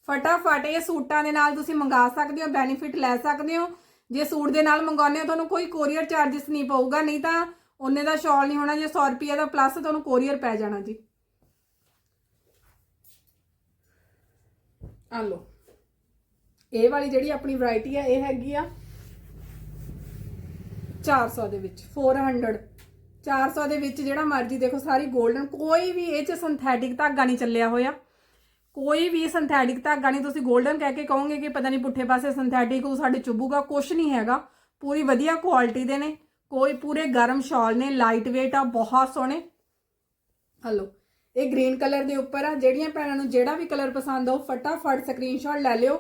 ਫਟਾਫਟ ਇਹ ਸੂਟਾਂ ਦੇ ਨਾਲ ਤੁਸੀਂ ਮੰਗਾ ਸਕਦੇ ਹੋ ਬੈਨੀਫਿਟ ਲੈ ਸਕਦੇ ਹੋ। ਜੇ ਸੂਟ ਦੇ ਨਾਲ ਮੰਗਾਉਂਦੇ ਹੋ, ਤੁਹਾਨੂੰ ਕੋਈ ਕੋਰੀਅਰ ਚਾਰजेस ਨਹੀਂ ਪਊਗਾ, ਨਹੀਂ ਤਾਂ ਉਹਨੇ ਦਾ ਸ਼ਾਲ ਨਹੀਂ ਹੋਣਾ, ਜੇ 100 ਰੁਪਏ ਦਾ ਪਲੱਸ ਤੁਹਾਨੂੰ ਕੋਰੀਅਰ ਪੈ ਜਾਣਾ ਜੀ। ਆ ਲਓ। ਇਹ ਵਾਲੀ ਜਿਹੜੀ ਆਪਣੀ ਵੈਰਾਈਟੀ ਆ, ਇਹ ਹੈਗੀ ਆ 400 ਦੇ ਵਿੱਚ 400 400 ਦੇ ਵਿੱਚ ਜਿਹੜਾ ਮਰਜ਼ੀ ਦੇਖੋ, ਸਾਰੀ 골ਡਨ ਕੋਈ ਵੀ ਇਹ ਚ ਸਿੰਥੈਟਿਕ ਧਾਗਾ ਨਹੀਂ ਚੱਲਿਆ ਹੋਇਆ। ਕੋਈ ਵੀ ਸਿੰਥੈਟਿਕ ਧਾਗਾ ਨਹੀਂ, ਤੁਸੀਂ 골ਡਨ ਕਹਿ ਕੇ ਕਹੋਗੇ ਕਿ ਪਤਾ ਨਹੀਂ ਪੁੱਠੇ ਪਾਸੇ ਸਿੰਥੈਟਿਕ ਉਹ ਸਾਡੇ ਚੁੱਭੂਗਾ ਕੁਝ ਨਹੀਂ ਹੈਗਾ। ਪੂਰੀ ਵਧੀਆ ਕੁਆਲਿਟੀ ਦੇ ਨੇ, ਕੋਈ ਪੂਰੇ ਗਰਮ ਸ਼ਾਲ ਨੇ ਲਾਈਟ weight ਆ, ਬਹੁਤ ਸੋਹਣੇ। ਹਲੋ ਇਹ ਗ੍ਰੀਨ ਕਲਰ ਦੇ ਉੱਪਰ ਆ। ਜਿਹੜੀਆਂ ਭੈਣਾਂ ਨੂੰ ਜਿਹੜਾ ਵੀ ਕਲਰ ਪਸੰਦ ਆ, ਉਹ ਫਟਾਫਟ ਸਕਰੀਨਸ਼ਾਟ ਲੈ ਲਿਓ।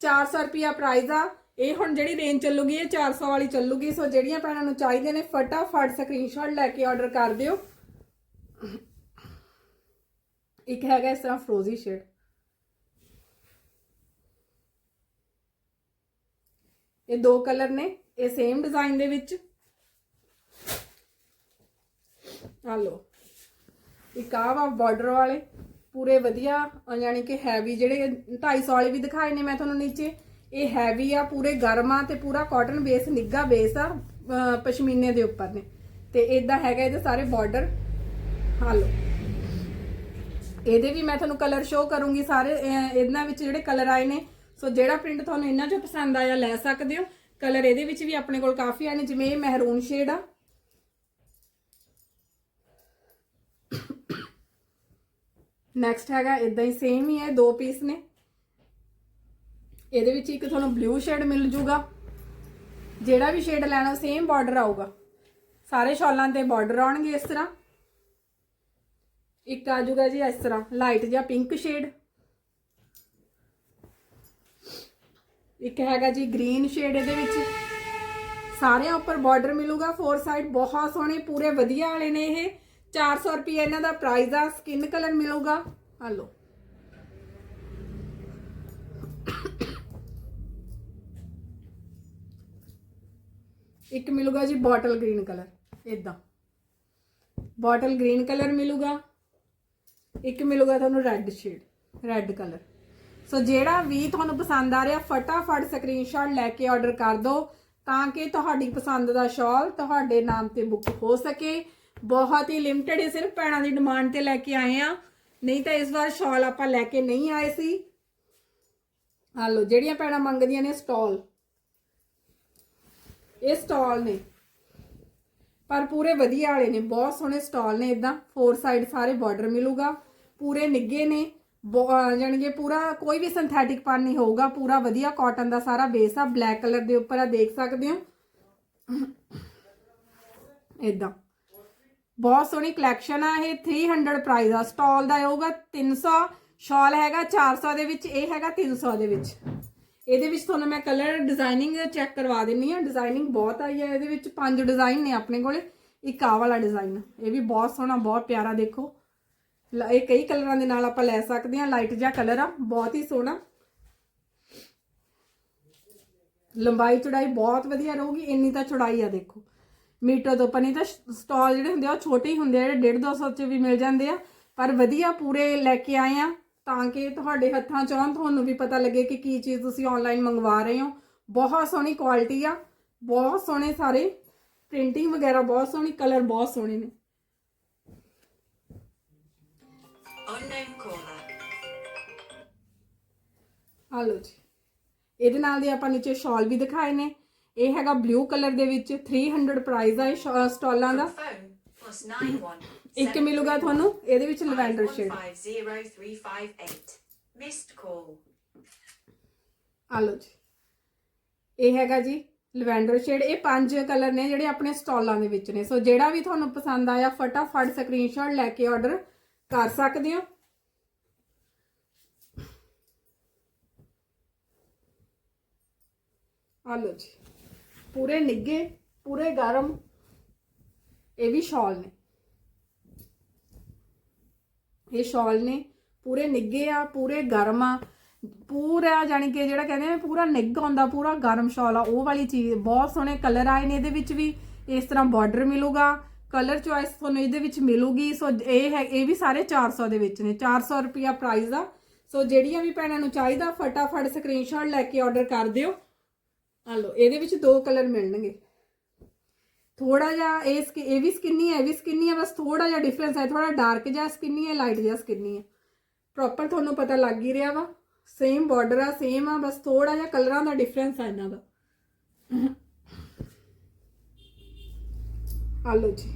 400 ਰੁਪਿਆ ਪ੍ਰਾਈਸ ਆ। ਇਹ ਹੁਣ ਜਿਹੜੀ ਰੇਂਜ ਚੱਲੂਗੀ, ਇਹ 400 ਵਾਲੀ ਚੱਲੂਗੀ। ਸੋ ਜਿਹੜੀਆਂ ਭੈਣਾਂ ਨੂੰ ਚਾਹੀਦੇ ਨੇ, ਫਟਾਫਟ ਸਕਰੀਨਸ਼ਾਟ ਲੈ ਕੇ ਆਰਡਰ ਕਰ ਦਿਓ। ਇੱਕ ਹੈਗਾ ਇਸ ਤਰ੍ਹਾਂ ਫਰੋਜ਼ੀ ਸ਼ੇਡ ਇਹ ਦੋ ਕਲਰ ਨੇ, ਇਹ ਸੇਮ ਡਿਜ਼ਾਈਨ ਦੇ ਵਿੱਚ। ਆ ਲੋ ਇੱਕ ਆਹ ਵਾ ਬਾਰਡਰ ਵਾਲੇ, ਪੂਰੇ ਵਧੀਆ, ਅਹ ਯਾਨੀ ਕਿ ਹੈਵੀ ਜਿਹੜੇ 250 ਵਾਲੇ ਵੀ ਦਿਖਾਏ ਨੇ ਮੈਂ ਤੁਹਾਨੂੰ ਨੀਚੇ। ਇਹ ਹੈਵੀ ਆ, ਪੂਰੇ ਗਰਮ ਆ ਤੇ ਪੂਰਾ ਕਾਟਨ ਬੇਸ ਨਿੱਗਾ ਬੇਸ ਆ ਪਸ਼ਮੀਨੇ ਦੇ ਉੱਪਰ ਨੇ। ਤੇ ਇਦਾਂ ਹੈਗਾ ਇਹਦੇ ਸਾਰੇ ਬਾਰਡਰ ਹਾਲੋ ਇਹਦੇ ਵੀ ਮੈਂ ਤੁਹਾਨੂੰ ਕਲਰ ਸ਼ੋ ਕਰੂੰਗੀ ਸਾਰੇ ਇਹਨਾਂ ਵਿੱਚ ਜਿਹੜੇ ਕਲਰ ਆਏ ਨੇ। ਸੋ ਜਿਹੜਾ ਪ੍ਰਿੰਟ ਤੁਹਾਨੂੰ ਇਹਨਾਂ ਚੋਂ ਪਸੰਦ ਆਇਆ, ਲੈ ਸਕਦੇ ਹੋ। ਕਲਰ ਇਹਦੇ ਵਿੱਚ ਵੀ ਆਪਣੇ ਕੋਲ ਕਾਫੀ ਆਏ ਨੇ, ਜਿਵੇਂ ਇਹ ਮਹਿਰੂਨ ਸ਼ੇਡ ਆ। ਨੈਕਸਟ ਹੈਗਾ ਇਦਾਂ ਹੀ ਸੇਮ ਹੀ ਹੈ, ਦੋ ਪੀਸ ਨੇ। ਇਹਦੇ ਵਿੱਚ ਇੱਕ ਤੁਹਾਨੂੰ ਬਲੂ ਸ਼ੇਡ ਮਿਲ ਜੂਗਾ। ਜਿਹੜਾ ਵੀ ਸ਼ੇਡ ਲੈਣਾ ਸੇਮ ਬਾਰਡਰ ਆਊਗਾ। ਸਾਰੇ ਸ਼ਾਲਾਂ ਤੇ ਬਾਰਡਰ ਆਉਣਗੇ ਇਸ ਤਰ੍ਹਾਂ। ਇੱਕ ਆ ਜੂਗਾ ਜੀ ਇਸ ਤਰ੍ਹਾਂ ਲਾਈਟ ਜਿਹਾ ਪਿੰਕ ਸ਼ੇਡ ਇੱਕ ਹੈਗਾ ਜੀ ਗ੍ਰੀਨ ਸ਼ੇਡ ਇਹਦੇ ਵਿੱਚ। ਸਾਰਿਆਂ ਉੱਪਰ ਬਾਰਡਰ ਮਿਲੂਗਾ ਫੋਰ ਸਾਈਡ ਬਹੁਤ ਸੋਹਣੇ, ਪੂਰੇ ਵਧੀਆ ਵਾਲੇ ਨੇ ਇਹ। 400 ਰੁਪਏ ਇਹਨਾਂ ਦਾ ਪ੍ਰਾਈਸ ਆ ਸਕਿਨ ਕਲਰ ਮਿਲੂਗਾ। ਆ ਲਓ। ਇੱਕ ਮਿਲੂਗਾ ਜੀ ਬੋਟਲ ਗ੍ਰੀਨ ਕਲਰ ਇਦਾਂ ਬੋਟਲ ਗ੍ਰੀਨ ਕਲਰ ਮਿਲੂਗਾ। ਇੱਕ ਮਿਲੂਗਾ ਤੁਹਾਨੂੰ red shade red colour so ਜਿਹੜਾ ਵੀ ਤੁਹਾਨੂੰ ਪਸੰਦ ਆ ਰਿਹਾ, ਫਟਾਫਟ ਸਕਰੀਨਸ਼ਾਟ ਲੈ ਕੇ ਆਰਡਰ ਕਰ ਦਿਓ, ਤਾਂ ਕਿ ਤੁਹਾਡੀ ਪਸੰਦ ਦਾ ਸ਼ਾਲ ਤੁਹਾਡੇ ਨਾਮ ਤੇ ਬੁੱਕ ਹੋ ਸਕੇ। ਬਹੁਤ ਹੀ ਲਿਮਟਿਡ ਹੀ, ਸਿਰਫ ਭੈਣਾਂ ਦੀ ਡਿਮਾਂਡ ਤੇ ਲੈ ਕੇ ਆਏ ਆ। ਨਹੀਂ ਤਾਂ ਇਸ ਵਾਰ ਸ਼ਾਲ ਆਪਾਂ ਲੈ ਕੇ ਨਹੀਂ ਆਏ ਸੀ। ਆ ਲਓ, ਜਿਹੜੀਆਂ ਭੈਣਾਂ ਮੰਗਦੀਆਂ ਨੇ ਸਟਾਲ ਇਹ ਸਟਾਲ ਨੇ। ਪਰ ਪੂਰੇ ਵਧੀਆ ਵਾਲੇ ਨੇ, ਬਹੁਤ ਸੋਹਣੇ ਸਟਾਲ ਨੇ ਇਦਾਂ ਫੋਰ ਸਾਈਡ ਸਾਰੇ ਬਾਰਡਰ ਮਿਲੂਗਾ। ਪੂਰੇ ਨਿੱਗੇ ਨੇ। ਜਾਨੀ ਕਿ ਪੂਰਾ ਕੋਈ ਵੀ ਸਿੰਥੈਟਿਕ ਪਨ ਨਹੀਂ ਹੋਊਗਾ। ਪੂਰਾ ਵਧੀਆ ਕਾਟਨ ਦਾ ਸਾਰਾ ਬੇਸ ਆ। ਬਲੈਕ ਕਲਰ ਦੇ ਉੱਪਰ ਆ, ਦੇਖ ਸਕਦੇ ਹੋ। ਇਦਾਂ ਬਹੁਤ ਸੋਹਣੀ ਕਲੈਕਸ਼ਨ ਆ ਇਹ 300 ਪ੍ਰਾਈਸ ਆ। ਸਟਾਲ ਦਾ ਹੋਊਗਾ 300 ਸ਼ਾਲ ਹੈਗਾ 400 ਦੇ ਵਿੱਚ, ਇਹ ਹੈਗਾ 300 ਦੇ ਵਿੱਚ। ਇਹਦੇ ਵਿੱਚ ਤੁਹਾਨੂੰ ਮੈਂ ਕਲਰ ਡਿਜ਼ਾਈਨਿੰਗ ਚੈੱਕ ਕਰਵਾ ਦਿੰਨੀ ਆ। ਡਿਜ਼ਾਈਨਿੰਗ ਬਹੁਤ ਆਈ ਹੈ ਇਹਦੇ ਵਿੱਚ ਪੰਜ ਡਿਜ਼ਾਈਨ ਨੇ ਆਪਣੇ ਕੋਲੇ। ਇੱਕ ਆਹ ਵਾਲਾ ਡਿਜ਼ਾਈਨ ਇਹ ਵੀ ਬਹੁਤ ਸੋਹਣਾ, ਬਹੁਤ ਪਿਆਰਾ ਦੇਖੋ। ਲ- ਇਹ ਕਈ ਕਲਰਾਂ ਦੇ ਨਾਲ ਆਪਾਂ ਲੈ ਸਕਦੇ ਹਾਂ ਲਾਈਟ ਜਿਹਾ ਕਲਰ ਆ, ਬਹੁਤ ਹੀ ਸੋਹਣਾ। ਲੰਬਾਈ ਚੌੜਾਈ ਬਹੁਤ ਵਧੀਆ ਰਹੂਗੀ, ਇੰਨੀ ਤਾਂ ਚੌੜਾਈ ਆ ਦੇਖੋ। ਮੀਟਰ ਤੋਂ ਨਹੀਂ ਤਾਂ ਸਟਾਲ ਜਿਹੜੇ ਹੁੰਦੇ ਆ ਉਹ ਛੋਟੇ ਹੀ ਹੁੰਦੇ ਆ ਜਿਹੜੇ 1.5 200 ਚ ਵੀ ਮਿਲ ਜਾਂਦੇ ਆ। ਪਰ ਵਧੀਆ ਪੂਰੇ ਲੈ ਕੇ ਆਏ ਆ ਤਾਂ ਕਿ ਤੁਹਾਡੇ ਹੱਥਾਂ 'ਚ ਆਉਣ ਤੁਹਾਨੂੰ ਵੀ ਪਤਾ ਲੱਗੇ ਕਿ ਕੀ ਚੀਜ਼ ਤੁਸੀਂ ਆਨਲਾਈਨ ਮੰਗਵਾ ਰਹੇ ਹੋ। ਬਹੁਤ ਸੋਹਣੀ ਕੁਆਲਿਟੀ ਆ ਬਹੁਤ ਸੋਹਣੇ ਸਾਰੇ ਪ੍ਰਿੰਟਿੰਗ ਵਗੈਰਾ ਬਹੁਤ ਸੋਹਣੀ ਕਲਰ ਬਹੁਤ ਸੋਹਣੇ ਨੇ। Unknown caller. ਆ ਲਓ ਜੀ। ਇਹਦੇ ਨਾਲ ਦੇ ਆਪਾਂ ਨੀਚੇ ਸ਼ਾਲ ਵੀ ਦਿਖਾਏ ਨੇ। ਇਹ ਹੈਗਾ ਬਲੂ ਕਲਰ ਦੇ ਵਿੱਚ 300 ਪ੍ਰਾਈਸ ਆ ਇਹ ਸਟਾਲਾਂ ਦਾ. ਇੱਕ ਮਿਲੂਗਾ ਤੁਹਾਨੂੰ ਇਹਦੇ ਵਿੱਚ ਲਵੈਂਡਰ ਸ਼ੇਡ. Missed call. ਆ ਲਓ ਜੀ ਇਹ ਹੈਗਾ ਜੀ ਲਵੈਂਡਰ ਸ਼ੇਡ ਇਹ ਪੰਜ ਕਲਰ ਨੇ ਜਿਹੜੇ ਆਪਣੇ ਸਟਾਲਾਂ ਦੇ ਵਿੱਚ ਨੇ ਸੋ ਜਿਹੜਾ ਵੀ ਤੁਹਾਨੂੰ ਪਸੰਦ ਆਇਆ ਫਟਾਫਟ ਸਕਰੀਨਸ਼ਾਟ ਲੈ ਕੇ ਆਰਡਰ ਕਰ ਸਕਦੇ ਹੋ ਆ ਲਓ ਜੀ ਪੂਰੇ ਨਿੱਗੇ ਪੂਰੇ ਗਰਮ, ਇਹ ਵੀ ਸ਼ਾਲ ਨੇ। ਇਹ ਸ਼ਾਲ ਨੇ, ਪੂਰੇ ਨਿੱਗੇ ਆ, ਪੂਰੇ ਗਰਮ ਆ, ਪੂਰਾ ਜਾਨੀ ਕਿ ਜਿਹੜਾ ਕਹਿੰਦੇ ਨੇ, ਪੂਰਾ ਨਿੱਘ ਆਉਂਦਾ ਪੂਰਾ ਗਰਮ ਸ਼ਾਲ ਆ, ਉਹ ਵਾਲੀ ਚੀਜ਼, ਬਹੁਤ ਸੋਹਣੇ ਕਲਰ ਆਏ ਨੇ ਇਹਦੇ ਵਿੱਚ ਵੀ, ਇਸ ਤਰ੍ਹਾਂ ਬਾਰਡਰ ਮਿਲੂਗਾ, ਕਲਰ ਚੁਆਇਸ ਤੁਹਾਨੂੰ ਇਹਦੇ ਵਿੱਚ ਮਿਲੂਗੀ, ਸੋ ਇਹ ਹੈ, ਇਹ ਵੀ ਸਾਰੇ 400 ਦੇ ਵਿੱਚ ਨੇ 400 ਰੁਪਿਆ ਪ੍ਰਾਈਸ ਦਾ ਸੋ ਜਿਹੜੀਆਂ ਵੀ ਭੈਣਾਂ ਨੂੰ ਚਾਹੀਦਾ, ਫਟਾਫਟ ਸਕਰੀਨਸ਼ਾਟ ਲੈ ਕੇ ਆਰਡਰ ਕਰ ਦਿਓ। ਆ ਲਓ, ਇਹਦੇ ਵਿੱਚ ਦੋ ਕਲਰ ਮਿਲਣਗੇ। ਥੋੜਾ ਜਿਹਾ ਇਹ ਸਕਿ- ਇਹ ਵੀ ਸਕਿੰਨੀ ਹੈ, ਇਹ ਵੀ ਸਕਿੰਨੀ ਹੈ, ਬਸ ਥੋੜਾ ਜਿਹਾ ਡਿਫਰੈਂਸ ਹੈ ਥੋੜਾ ਡਾਰਕ ਜਿਹਾ ਸਕਿੰਨੀ ਹੈ ਲਾਈਟ ਜਿਹਾ ਸਕਿੰਨੀ ਹੈ। ਪ੍ਰੋਪਰ ਤੁਹਾਨੂੰ ਪਤਾ ਲੱਗ ਹੀ ਰਿਹਾ ਵਾ। ਸੇਮ ਬਾਰਡਰ ਆ ਸੇਮ ਆ, ਬਸ ਥੋੜਾ ਜਿਹਾ ਕਲਰਾਂ ਦਾ ਡਿਫਰੈਂਸ ਆ ਇਹਨਾਂ ਦਾ। ਆ ਲਓ ਜੀ।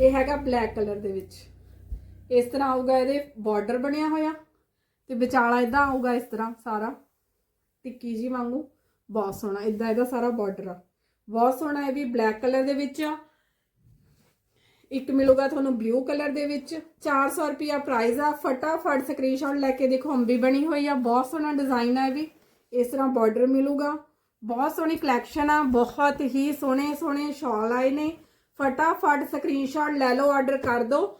ਇਹ ਹੈਗਾ ਬਲੈਕ ਕਲਰ ਦੇ ਵਿੱਚ। ਇਸ ਤਰ੍ਹਾਂ ਆਊਗਾ ਇਹਦੇ ਬਾਰਡਰ ਬਣਿਆ ਹੋਇਆ ਤੇ ਵਿਚਾਲਾ ਇਦਾਂ ਆਊਗਾ ਇਸ ਤਰ੍ਹਾਂ ਸਾਰਾ। ਟਿੱਕੀ ਜੀ ਵਾਂਗੂ। ਬਹੁਤ ਸੋਹਣਾ ਇਦਾਂ ਇਹਦਾ ਸਾਰਾ ਬਾਰਡਰ ਆ। ਬਹੁਤ ਸੋਹਣਾ ਇਹ ਵੀ ਬਲੈਕ ਕਲਰ ਦੇ ਵਿੱਚ ਆ। ਇੱਕ ਮਿਲੂਗਾ ਤੁਹਾਨੂੰ ਬਲੂ ਕਲਰ ਦੇ ਵਿੱਚ। 400 ਰੁਪਿਆ ਪ੍ਰਾਈਸ ਆ। ਫਟਾਫਟ ਸਕਰੀਨਸ਼ਾਟ ਲੈ ਕੇ ਦੇਖੋ, ਅੰਬੀ ਬਣੀ ਹੋਈ ਆ। ਬਹੁਤ ਸੋਹਣਾ ਡਿਜ਼ਾਈਨ ਆ ਇਹ ਵੀ। ਇਸ ਤਰ੍ਹਾਂ ਬਾਰਡਰ ਮਿਲੂਗਾ। ਬਹੁਤ ਸੋਹਣੀ ਕਲੈਕਸ਼ਨ ਆ। ਬਹੁਤ ਹੀ ਸੋਹਣੇ ਸੋਹਣੇ ਸ਼ਾਲ ਆਏ ਨੇ। ਫਟਾਫਟ ਸਕਰੀਨਸ਼ਾਟ ਲੈ ਲਓ ਆਰਡਰ ਕਰ ਦਿਓ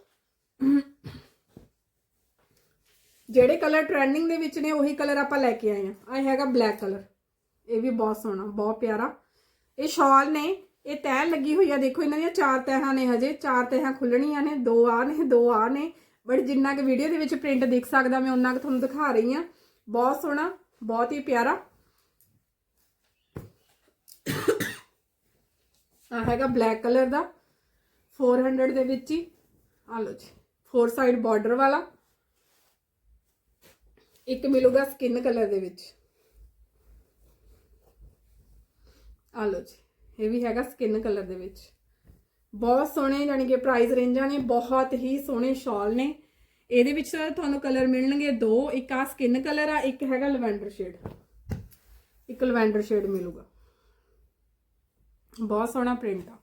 ਜਿਹੜੇ ਕਲਰ ਟ੍ਰੈਂਡਿੰਗ ਦੇ ਵਿੱਚ ਨੇ, ਉਹੀ ਕਲਰ ਆਪਾਂ ਲੈ ਕੇ ਆਏ ਆ। ਆ ਹੈਗਾ ਬਲੈਕ ਕਲਰ ਇਹ ਵੀ ਬਹੁਤ ਸੋਹਣਾ, ਬਹੁਤ ਪਿਆਰਾ। ਇਹ ਸ਼ਾਲ ਨੇ, ਇਹ ਤੈਅ ਲੱਗੀ ਹੋਈ ਆ, ਦੇਖੋ ਇਹਨਾਂ ਦੀਆਂ ਚਾਰ ਤਹਿਾਂ ਨੇ ਹਜੇ, ਚਾਰ ਤਹਿਾਂ ਖੁੱਲਣੀਆਂ ਨੇ, ਦੋ ਆ ਨੇ, ਦੋ ਆ ਨੇ ਬਟ ਜਿੰਨਾ ਕਿ ਵੀਡੀਓ ਦੇ ਵਿੱਚ ਪ੍ਰਿੰਟ ਦਿਖ ਸਕਦਾ, ਮੈਂ ਉਹਨਾਂ ਕੁ ਤੁਹਾਨੂੰ ਦਿਖਾ ਰਹੀ ਆ। ਬਹੁਤ ਸੋਹਣਾ, ਬਹੁਤ ਹੀ ਪਿਆਰਾ। ਆ ਹੈਗਾ ਬਲੈਕ ਕਲਰ ਦਾ 400 ਦੇ ਵਿੱਚ ਹੀ। ਆ ਲਓ ਜੀ ਫੋਰ ਸਾਈਡ ਬਾਰਡਰ ਵਾਲਾ। ਇੱਕ ਮਿਲੂਗਾ ਸਕਿਨ ਕਲਰ ਦੇ ਵਿੱਚ। ਆ ਲਓ ਜੀ, ਇਹ ਵੀ ਹੈਗਾ ਸਕਿਨ ਕਲਰ ਦੇ ਵਿੱਚ। ਬਹੁਤ ਸੋਹਣੇ ਜਾਨੀ ਕਿ ਪ੍ਰਾਈਸ ਰੇਂਜਾਂ ਨੇ, ਬਹੁਤ ਹੀ ਸੋਹਣੇ ਸ਼ਾਲ ਨੇ। ਇਹਦੇ ਵਿੱਚ ਤੁਹਾਨੂੰ ਕਲਰ ਮਿਲਣਗੇ ਦੋ, ਇੱਕ ਆ ਸਕਿਨ ਕਲਰ ਆ, ਇੱਕ ਹੈਗਾ ਲਵੈਂਡਰ ਸ਼ੇਡ ਇੱਕ ਲਵੈਂਡਰ ਸ਼ੇਡ ਮਿਲੂਗਾ। ਬਹੁਤ ਸੋਹਣਾ ਪ੍ਰਿੰਟ ਆ।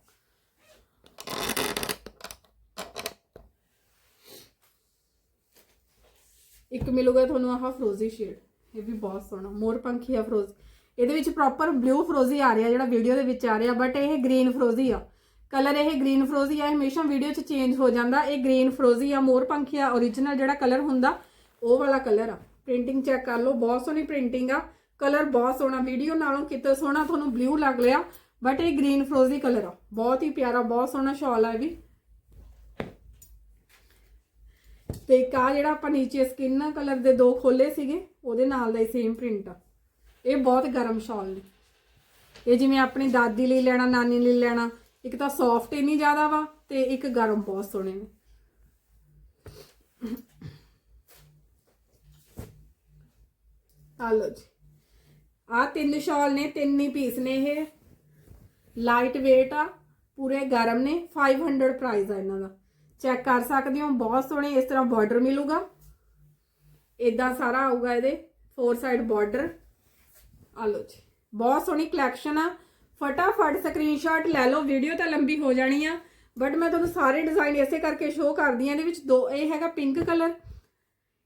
ਇੱਕ ਮਿਲੂਗਾ ਤੁਹਾਨੂੰ ਆਹ ਫਰੋਜ਼ੀ ਸ਼ੇਡ ਇਹ ਵੀ ਬਹੁਤ ਸੋਹਣਾ। ਮੋਰ ਪੰਖੀ ਆ ਫਰੋਜ਼ੀ ਇਹਦੇ ਵਿੱਚ ਪ੍ਰੋਪਰ ਬਲੂ ਫਰੋਜ਼ੀ ਆ ਰਿਹਾ ਜਿਹੜਾ ਵੀਡੀਓ ਦੇ ਵਿੱਚ ਆ ਰਿਹਾ ਬਟ ਇਹ ਗ੍ਰੀਨ ਫਰੋਜ਼ੀ ਆ। ਕਲਰ ਇਹ ਗ੍ਰੀਨ ਫਰੋਜ਼ੀ ਆ ਹਮੇਸ਼ਾ ਵੀਡੀਓ 'ਚ ਚੇਂਜ ਹੋ ਜਾਂਦਾ। ਇਹ ਗ੍ਰੀਨ ਫਰੋਜ਼ੀ ਆ ਮੋਰ ਪੰਖੀ ਆ origignal ਜਿਹੜਾ ਕਲਰ ਹੁੰਦਾ, ਉਹ ਵਾਲਾ ਕਲਰ ਆ। ਪ੍ਰਿੰਟਿੰਗ ਚੈੱਕ ਕਰ ਲਓ, ਬਹੁਤ ਸੋਹਣੀ ਪ੍ਰਿੰਟਿੰਗ ਆ। ਕਲਰ ਬਹੁਤ ਸੋਹਣਾ ਵੀਡੀਓ ਨਾਲੋਂ ਕਿਤੇ ਸੋਹਣਾ ਤੁਹਾਨੂੰ ਬਲੂ ਲੱਗ ਲਿਆ ਬਟ ਇਹ ਗ੍ਰੀਨ ਫਰੋਜ਼ੀ ਕਲਰ ਆ। ਬਹੁਤ ਹੀ ਪਿਆਰਾ, ਬਹੁਤ ਸੋਹਣਾ ਸ਼ਾਲ ਆ ਇਹ ਵੀ। ਤੇ ਇੱਕ ਜਿਹੜਾ ਆਪਾਂ ਨੀਚੇ ਸਕਿਨ ਕਲਰ ਦੇ ਦੋ ਖੋਲੇ ਸੀਗੇ, ਉਹਦੇ ਨਾਲ ਦਾ ਹੀ ਸੇਮ ਪ੍ਰਿੰਟ ਆ। ਇਹ ਬਹੁਤ ਗਰਮ ਸ਼ਾਲ ਨੇ। ਇਹ ਜਿਵੇਂ ਆਪਣੀ ਦਾਦੀ ਲਈ ਲੈਣਾ, ਨਾਨੀ ਲਈ ਲੈਣਾ, ਇੱਕ ਤਾਂ ਸੌਫਟ ਇੰਨੀ ਜ਼ਿਆਦਾ ਵਾ ਤੇ ਇੱਕ ਗਰਮ ਬਹੁਤ ਸੋਹਣੇ ਨੇ। ਆ ਲਓ ਜੀ। ਆ ਤਿੰਨ ਸ਼ਾਲ ਨੇ, ਤਿੰਨ ਹੀ ਪੀਸ ਨੇ ਇਹ। ਲਾਈਟ weight ਆ, ਪੂਰੇ ਗਰਮ ਨੇ 500 ਪ੍ਰਾਈਸ ਆ ਇਹਨਾਂ ਦਾ। ਚੈੱਕ ਕਰ ਸਕਦੇ ਹੋ, ਬਹੁਤ ਸੋਹਣੇ, ਇਸ ਤਰ੍ਹਾਂ ਬਾਰਡਰ ਮਿਲੂਗਾ। ਇਦਾਂ ਸਾਰਾ ਆਊਗਾ ਇਹਦੇ ਫੋਰ ਸਾਈਡ ਬਾਰਡਰ ਆ ਲਓ ਜੀ। ਬਹੁਤ ਸੋਹਣੀ ਕਲੈਕਸ਼ਨ ਆ। ਫਟਾਫਟ ਸਕਰੀਨਸ਼ਾਟ ਲੈ ਲਓ। ਵੀਡੀਓ ਤਾਂ ਲੰਬੀ ਹੋ ਜਾਣੀ ਆ ਬਟ ਮੈਂ ਤੁਹਾਨੂੰ ਸਾਰੇ ਡਿਜ਼ਾਈਨ ਇਸੇ ਕਰਕੇ ਸ਼ੋਅ ਕਰਦੀ ਆ, ਇਹਦੇ ਵਿੱਚ ਦੋ ਇਹ ਹੈਗਾ ਪਿੰਕ ਕਲਰ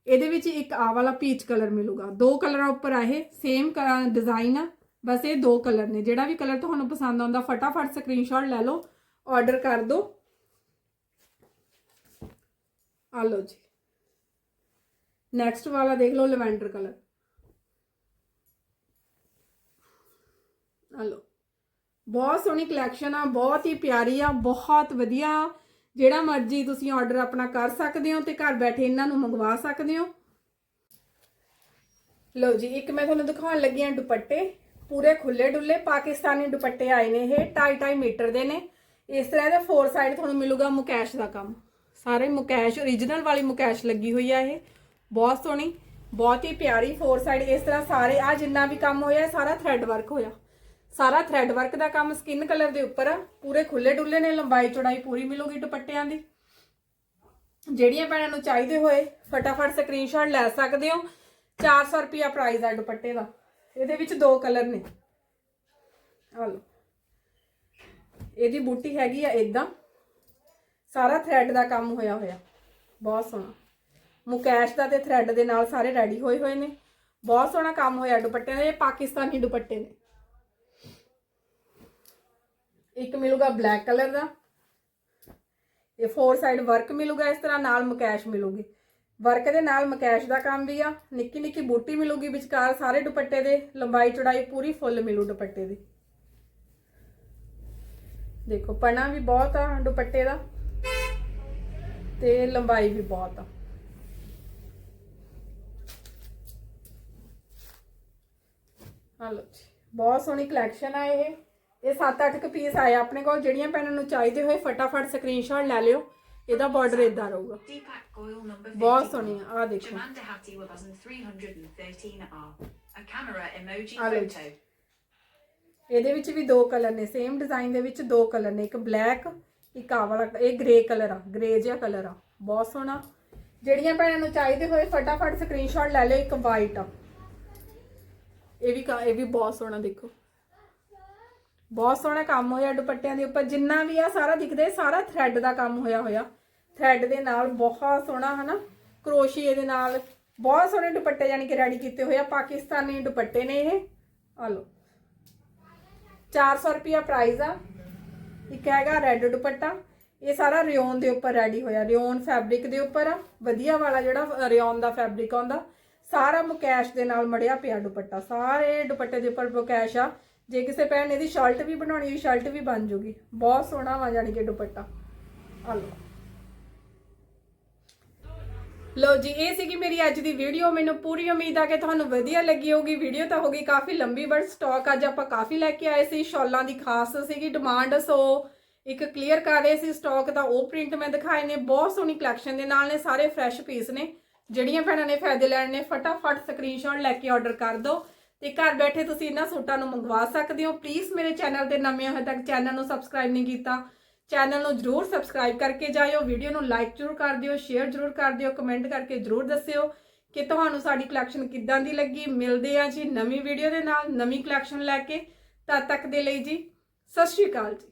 ਇਹਦੇ ਵਿੱਚ ਇੱਕ ਆ ਵਾਲਾ ਪੀਚ ਕਲਰ ਮਿਲੂਗਾ। ਦੋ ਕਲਰਾਂ ਉੱਪਰ ਆ ਇਹ ਸੇਮ ਡਿਜ਼ਾਈਨ ਆ, ਬਸ ਇਹ ਦੋ ਕਲਰ ਨੇ। ਜਿਹੜਾ ਵੀ ਕਲਰ ਤੁਹਾਨੂੰ ਪਸੰਦ ਆਉਂਦਾ, ਫਟਾਫਟ ਸਕਰੀਨਸ਼ਾਟ ਲੈ ਲਓ ਆਰਡਰ ਕਰ ਦਿਓ ਆ ਲਓ ਜੀ। ਨੈਕਸਟ ਵਾਲਾ ਦੇਖ ਲਓ ਲਵੈਂਡਰ ਕਲਰ ਆ ਲਓ ਬਹੁਤ ਸੋਹਣੀ ਕਲੈਕਸ਼ਨ ਆ, ਬਹੁਤ ਹੀ ਪਿਆਰੀ ਆ, ਬਹੁਤ ਵਧੀਆ। ਜਿਹੜਾ ਮਰਜ਼ੀ ਤੁਸੀਂ ਆਰਡਰ ਆਪਣਾ ਕਰ ਸਕਦੇ ਹੋ ਤੇ ਘਰ ਬੈਠੇ ਇਹਨਾਂ ਨੂੰ ਮੰਗਵਾ ਸਕਦੇ ਹੋ। ਲਓ ਜੀ, ਇੱਕ ਮੈਂ ਤੁਹਾਨੂੰ ਦਿਖਾਉਣ ਲੱਗੀ ਆ ਦੁਪੱਟੇ। ਪੂਰੇ ਖੁੱਲੇ ਡੁੱਲੇ ਪਾਕਿਸਤਾਨੀ ਦੁਪੱਟੇ ਆਏ ਨੇ ਇਹ 2.5 ਮੀਟਰ ਦੇ ਨੇ। ਇਸ ਤਰ੍ਹਾਂ ਇਹਦਾ ਫੋਰ ਸਾਈਡ ਤੁਹਾਨੂੰ ਮਿਲੂਗਾ ਮੁਕੈਸ਼ ਦਾ ਕੰਮ। ਸਾਰੇ ਮੁਕੈਸ਼ origignal ਵਾਲੀ ਮੁਕੈਸ਼ ਲੱਗੀ ਹੋਈ ਆ ਇਹ। ਬਹੁਤ ਸੋਹਣੀ, ਬਹੁਤ ਹੀ ਪਿਆਰੀ ਫੋਰ ਸਾਈਡ ਇਸ ਤਰ੍ਹਾਂ ਸਾਰੇ ਆ ਜਿੰਨਾ ਵੀ ਕੰਮ ਹੋਇਆ ਸਾਰਾ ਥ੍ਰੈਡ ਵਰਕ ਹੋਇਆ। ਸਾਰਾ ਥ੍ਰੈਡ ਵਰਕ ਦਾ ਕੰਮ ਸਕਿਨ ਕਲਰ ਦੇ ਉੱਪਰ ਆ। ਪੂਰੇ ਖੁੱਲੇ ਡੁੱਲੇ ਨੇ, ਲੰਬਾਈ ਚੌੜਾਈ ਪੂਰੀ ਮਿਲੂਗੀ ਦੁਪੱਟਿਆਂ ਦੀ। ਜਿਹੜੀਆਂ ਭੈਣਾਂ ਨੂੰ ਚਾਹੀਦੇ ਹੋਏ ਫਟਾਫਟ ਸਕਰੀਨਸ਼ਾਟ ਲੈ ਸਕਦੇ ਹੋ। 400 ਰੁਪਿਆ ਪ੍ਰਾਈਸ ਆ ਦੁਪੱਟੇ ਦਾ। ਇਹਦੇ ਵਿੱਚ ਦੋ ਕਲਰ ਨੇ। ਆ ਲਓ। ਇਹਦੀ ਬੂਟੀ ਹੈਗੀ ਆ ਇਦਾਂ ਸਾਰਾ ਥ੍ਰੈਡ ਦਾ ਕੰਮ ਹੋਇਆ ਹੋਇਆ। ਬਹੁਤ ਸੋਹਣਾ। ਮੁਕੈਸ਼ ਦਾ ਤੇ ਥ੍ਰੈਡ ਦੇ ਨਾਲ ਸਾਰੇ ਰੈਡੀ ਹੋਏ ਹੋਏ ਨੇ। ਬਹੁਤ ਸੋਹਣਾ ਕੰਮ ਹੋਇਆ ਦੁਪੱਟਿਆਂ ਦਾ। ਇਹ ਪਾਕਿਸਤਾਨੀ ਦੁਪੱਟੇ ਨੇ। ਇੱਕ ਮਿਲੂਗਾ ਬਲੈਕ ਕਲਰ ਦਾ। ਇਹ ਫੋਰ ਸਾਈਡ ਵਰਕ ਮਿਲੂਗਾ ਇਸ ਤਰ੍ਹਾਂ, ਨਾਲ ਮਕੈਸ਼ ਮਿਲੂਗੀ। ਵਰਕ ਦੇ ਨਾਲ ਮਕੈਸ਼ ਦਾ ਕੰਮ ਵੀ ਆ, ਨਿੱਕੀ ਨਿੱਕੀ ਬੂਟੀ ਮਿਲੂਗੀ ਵਿਚਕਾਰ, ਸਾਰੇ ਦੁਪੱਟੇ ਦੇ, ਲੰਬਾਈ ਚੌੜਾਈ ਪੂਰੀ ਫੁੱਲ ਮਿਲੂ ਦੁਪੱਟੇ ਦੀ। ਦੇਖੋ, ਪਣਾ ਵੀ ਬਹੁਤ ਆ ਦੁਪੱਟੇ ਦਾ ਤੇ ਲੰਬਾਈ ਵੀ ਬਹੁਤ ਆ। ਹਲੋ ਜੀ, ਬਹੁਤ ਸੋਹਣੀ ਕਲੈਕਸ਼ਨ ਆ ਇਹ। ਇਹ 7-8 ਕੁ ਪੀਸ ਆਏ ਆਪਣੇ ਕੋਲ ਜਿਹੜੀਆਂ ਭੈਣਾਂ ਨੂੰ ਚਾਹੀਦੇ ਹੋਏ ਫਟਾਫਟ ਸਕਰੀਨਸ਼ਾਟ ਲੈ ਲਿਓ। ਇਹਦਾ ਬਾਰਡਰ ਇਦਾਂ ਰਹੂਗਾ। Deepak Goyal number 52. ਬਹੁਤ ਸੋਹਣੀ ਆ ਆਹ ਦੇਖੋ। Jamanda Hattie Wabazan 313R. A camera emoji ਆ ਲਓ ਜੀ। photo. ਇਹਦੇ ਵਿੱਚ ਵੀ ਦੋ ਕਲਰ ਨੇ। ਸੇਮ ਡਿਜ਼ਾਈਨ ਦੇ ਵਿੱਚ ਦੋ ਕਲਰ ਨੇ। ਇੱਕ ਬਲੈਕ ਇੱਕ ਆ ਵਾਲਾ ਇਹ ਗ੍ਰੇ ਕਲਰ ਆ। ਗ੍ਰੇ ਜਿਹਾ ਕਲਰ ਆ। ਬਹੁਤ ਸੋਹਣਾ। ਜਿਹੜੀਆਂ ਭੈਣਾਂ ਨੂੰ ਚਾਹੀਦੇ ਹੋਏ ਫਟਾਫਟ ਸਕਰੀਨਸ਼ਾਟ ਲੈ ਲਿਓ। ਇੱਕ ਵਾਈਟ ਆ। ਇਹ ਵੀ ਕਾ- ਇਹ ਵੀ ਬਹੁਤ ਸੋਹਣਾ ਦੇਖੋ। ਬਹੁਤ ਸੋਹਣਾ ਕੰਮ ਹੋਇਆ ਦੁਪੱਟਿਆਂ ਦੇ ਉੱਪਰ। ਜਿੰਨਾ ਵੀ ਆ ਸਾਰਾ ਦਿਖਦਾ ਸਾਰਾ ਥ੍ਰੈਡ ਦਾ ਕੰਮ ਹੋਇਆ ਹੋਇਆ। ਥ੍ਰੈਡ ਦੇ ਨਾਲ ਬਹੁਤ ਸੋਹਣਾ, ਹਨਾ? ਕਰੋਸ਼ੀਏ ਦੇ ਨਾਲ ਬਹੁਤ ਸੋਹਣੇ ਦੁਪੱਟੇ ਯਾਨੀ ਕਿ ਰੈਡੀ ਕੀਤੇ ਹੋਏ ਆ। ਪਾਕਿਸਤਾਨੀ ਦੁਪੱਟੇ ਨੇ ਇਹ। ਆ ਲਓ। 400 ਰੁਪਿਆ ਪ੍ਰਾਈਸ ਆ। ਇੱਕ ਹੈਗਾ ਰੈੱਡ ਦੁਪੱਟਾ। ਇਹ ਸਾਰਾ ਰਿਓਨ ਦੇ ਉੱਪਰ ਰੈਡੀ ਹੋਇਆ। ਰਿਓਨ ਫੈਬਰਿਕ ਦੇ ਉੱਪਰ ਆ। ਵਧੀਆ ਵਾਲਾ ਜਿਹੜਾ ਰਿਓਨ ਦਾ ਫੈਬਰਿਕ ਆਉਂਦਾ ਸਾਰਾ ਮੁਕੈਸ਼ ਦੇ ਨਾਲ ਮੜਿਆ ਪਿਆ ਦੁਪੱਟਾ। ਸਾਰੇ ਦੁਪੱਟੇ ਦੇ ਉੱਪਰ ਮੁਕੈਸ਼ ਆ। ਜੇ ਕਿਸੇ ਭੈਣ ਨੇ ਇਹਦੀ ਸ਼ਰਟ ਵੀ ਬਣਾਉਣੀ ਹੋਈ, ਸ਼ਰਟ ਵੀ ਬਣ ਜੂਗੀ। ਬਹੁਤ ਸੋਹਣਾ ਵਾ ਜਾਣੀ ਕਿ ਦੁਪੱਟਾ। ਆ ਲਓ। ਲੋ ਜੀ, ਇਹ ਸੀਗੀ ਮੇਰੀ ਅੱਜ ਦੀ ਵੀਡੀਓ। ਮੈਨੂੰ ਪੂਰੀ ਉਮੀਦ ਆ ਕਿ ਤੁਹਾਨੂੰ ਵਧੀਆ ਲੱਗੀ ਹੋਊਗੀ। ਵੀਡੀਓ ਤਾਂ ਹੋ ਗਈ ਕਾਫੀ ਲੰਬੀ ਬਟ ਸਟਾਕ ਅੱਜ ਆਪਾਂ ਕਾਫੀ ਲੈ ਕੇ ਆਏ ਸੀ। ਸ਼ਾਲਾਂ ਦੀ ਖਾਸ ਸੀਗੀ ਡਿਮਾਂਡ ਸੋ ਇੱਕ ਕਲੀਅਰ ਕਰ ਰਹੇ ਸੀ ਸਟਾਕ ਦਾ। ਉਹ ਪ੍ਰਿੰਟ ਮੈਂ ਦਿਖਾਏ ਨੇ। ਬਹੁਤ ਸੋਹਣੀ ਕਲੈਕਸ਼ਨ ਦੇ ਨਾਲ ਨੇ, ਸਾਰੇ ਫਰੈਸ਼ ਪੀਸ ਨੇ। ਜਿਹੜੀਆਂ ਭੈਣਾਂ ਨੇ ਫਾਇਦੇ ਲੈਣ ਨੇ, ਫਟਾਫਟ ਸਕਰੀਨਸ਼ਾਟ ਲੈ ਕੇ ਆਰਡਰ ਕਰ ਦਿਓ। ਤੇ ਘਰ ਬੈਠੇ ਤੁਸੀਂ ਇਹਨਾਂ ਸੂਟਾਂ ਨੂੰ ਮੰਗਵਾ ਸਕਦੇ ਹੋ। ਪਲੀਜ਼ ਮੇਰੇ ਚੈਨਲ ਤੇ ਨਵੇਂ ਹੋ ਤੱਕ ਚੈਨਲ ਨੂੰ ਸਬਸਕ੍ਰਾਈਬ ਨਹੀਂ ਕੀਤਾ ਚੈਨਲ ਨੂੰ ਜਰੂਰ ਸਬਸਕ੍ਰਾਈਬ ਕਰਕੇ ਜਾਇਓ ਵੀਡੀਓ ਨੂੰ ਲਾਈਕ ਜਰੂਰ ਕਰ ਦਿਓ ਸ਼ੇਅਰ ਜਰੂਰ ਕਰ ਦਿਓ ਕਮੈਂਟ ਕਰਕੇ ਜਰੂਰ ਦੱਸਿਓ ਕਿ ਤੁਹਾਨੂੰ ਸਾਡੀ ਕਲੈਕਸ਼ਨ ਕਿੱਦਾਂ ਦੀ ਲੱਗੀ। ਮਿਲਦੇ ਆ ਜੀ ਨਵੀਂ ਵੀਡੀਓ ਦੇ ਨਾਲ, ਨਵੀਂ ਕਲੈਕਸ਼ਨ ਲੈ ਕੇ। ਤਦ ਤੱਕ ਦੇ ਲਈ ਜੀ, ਸਤਿ ਸ਼੍ਰੀ ਅਕਾਲ ਜੀ।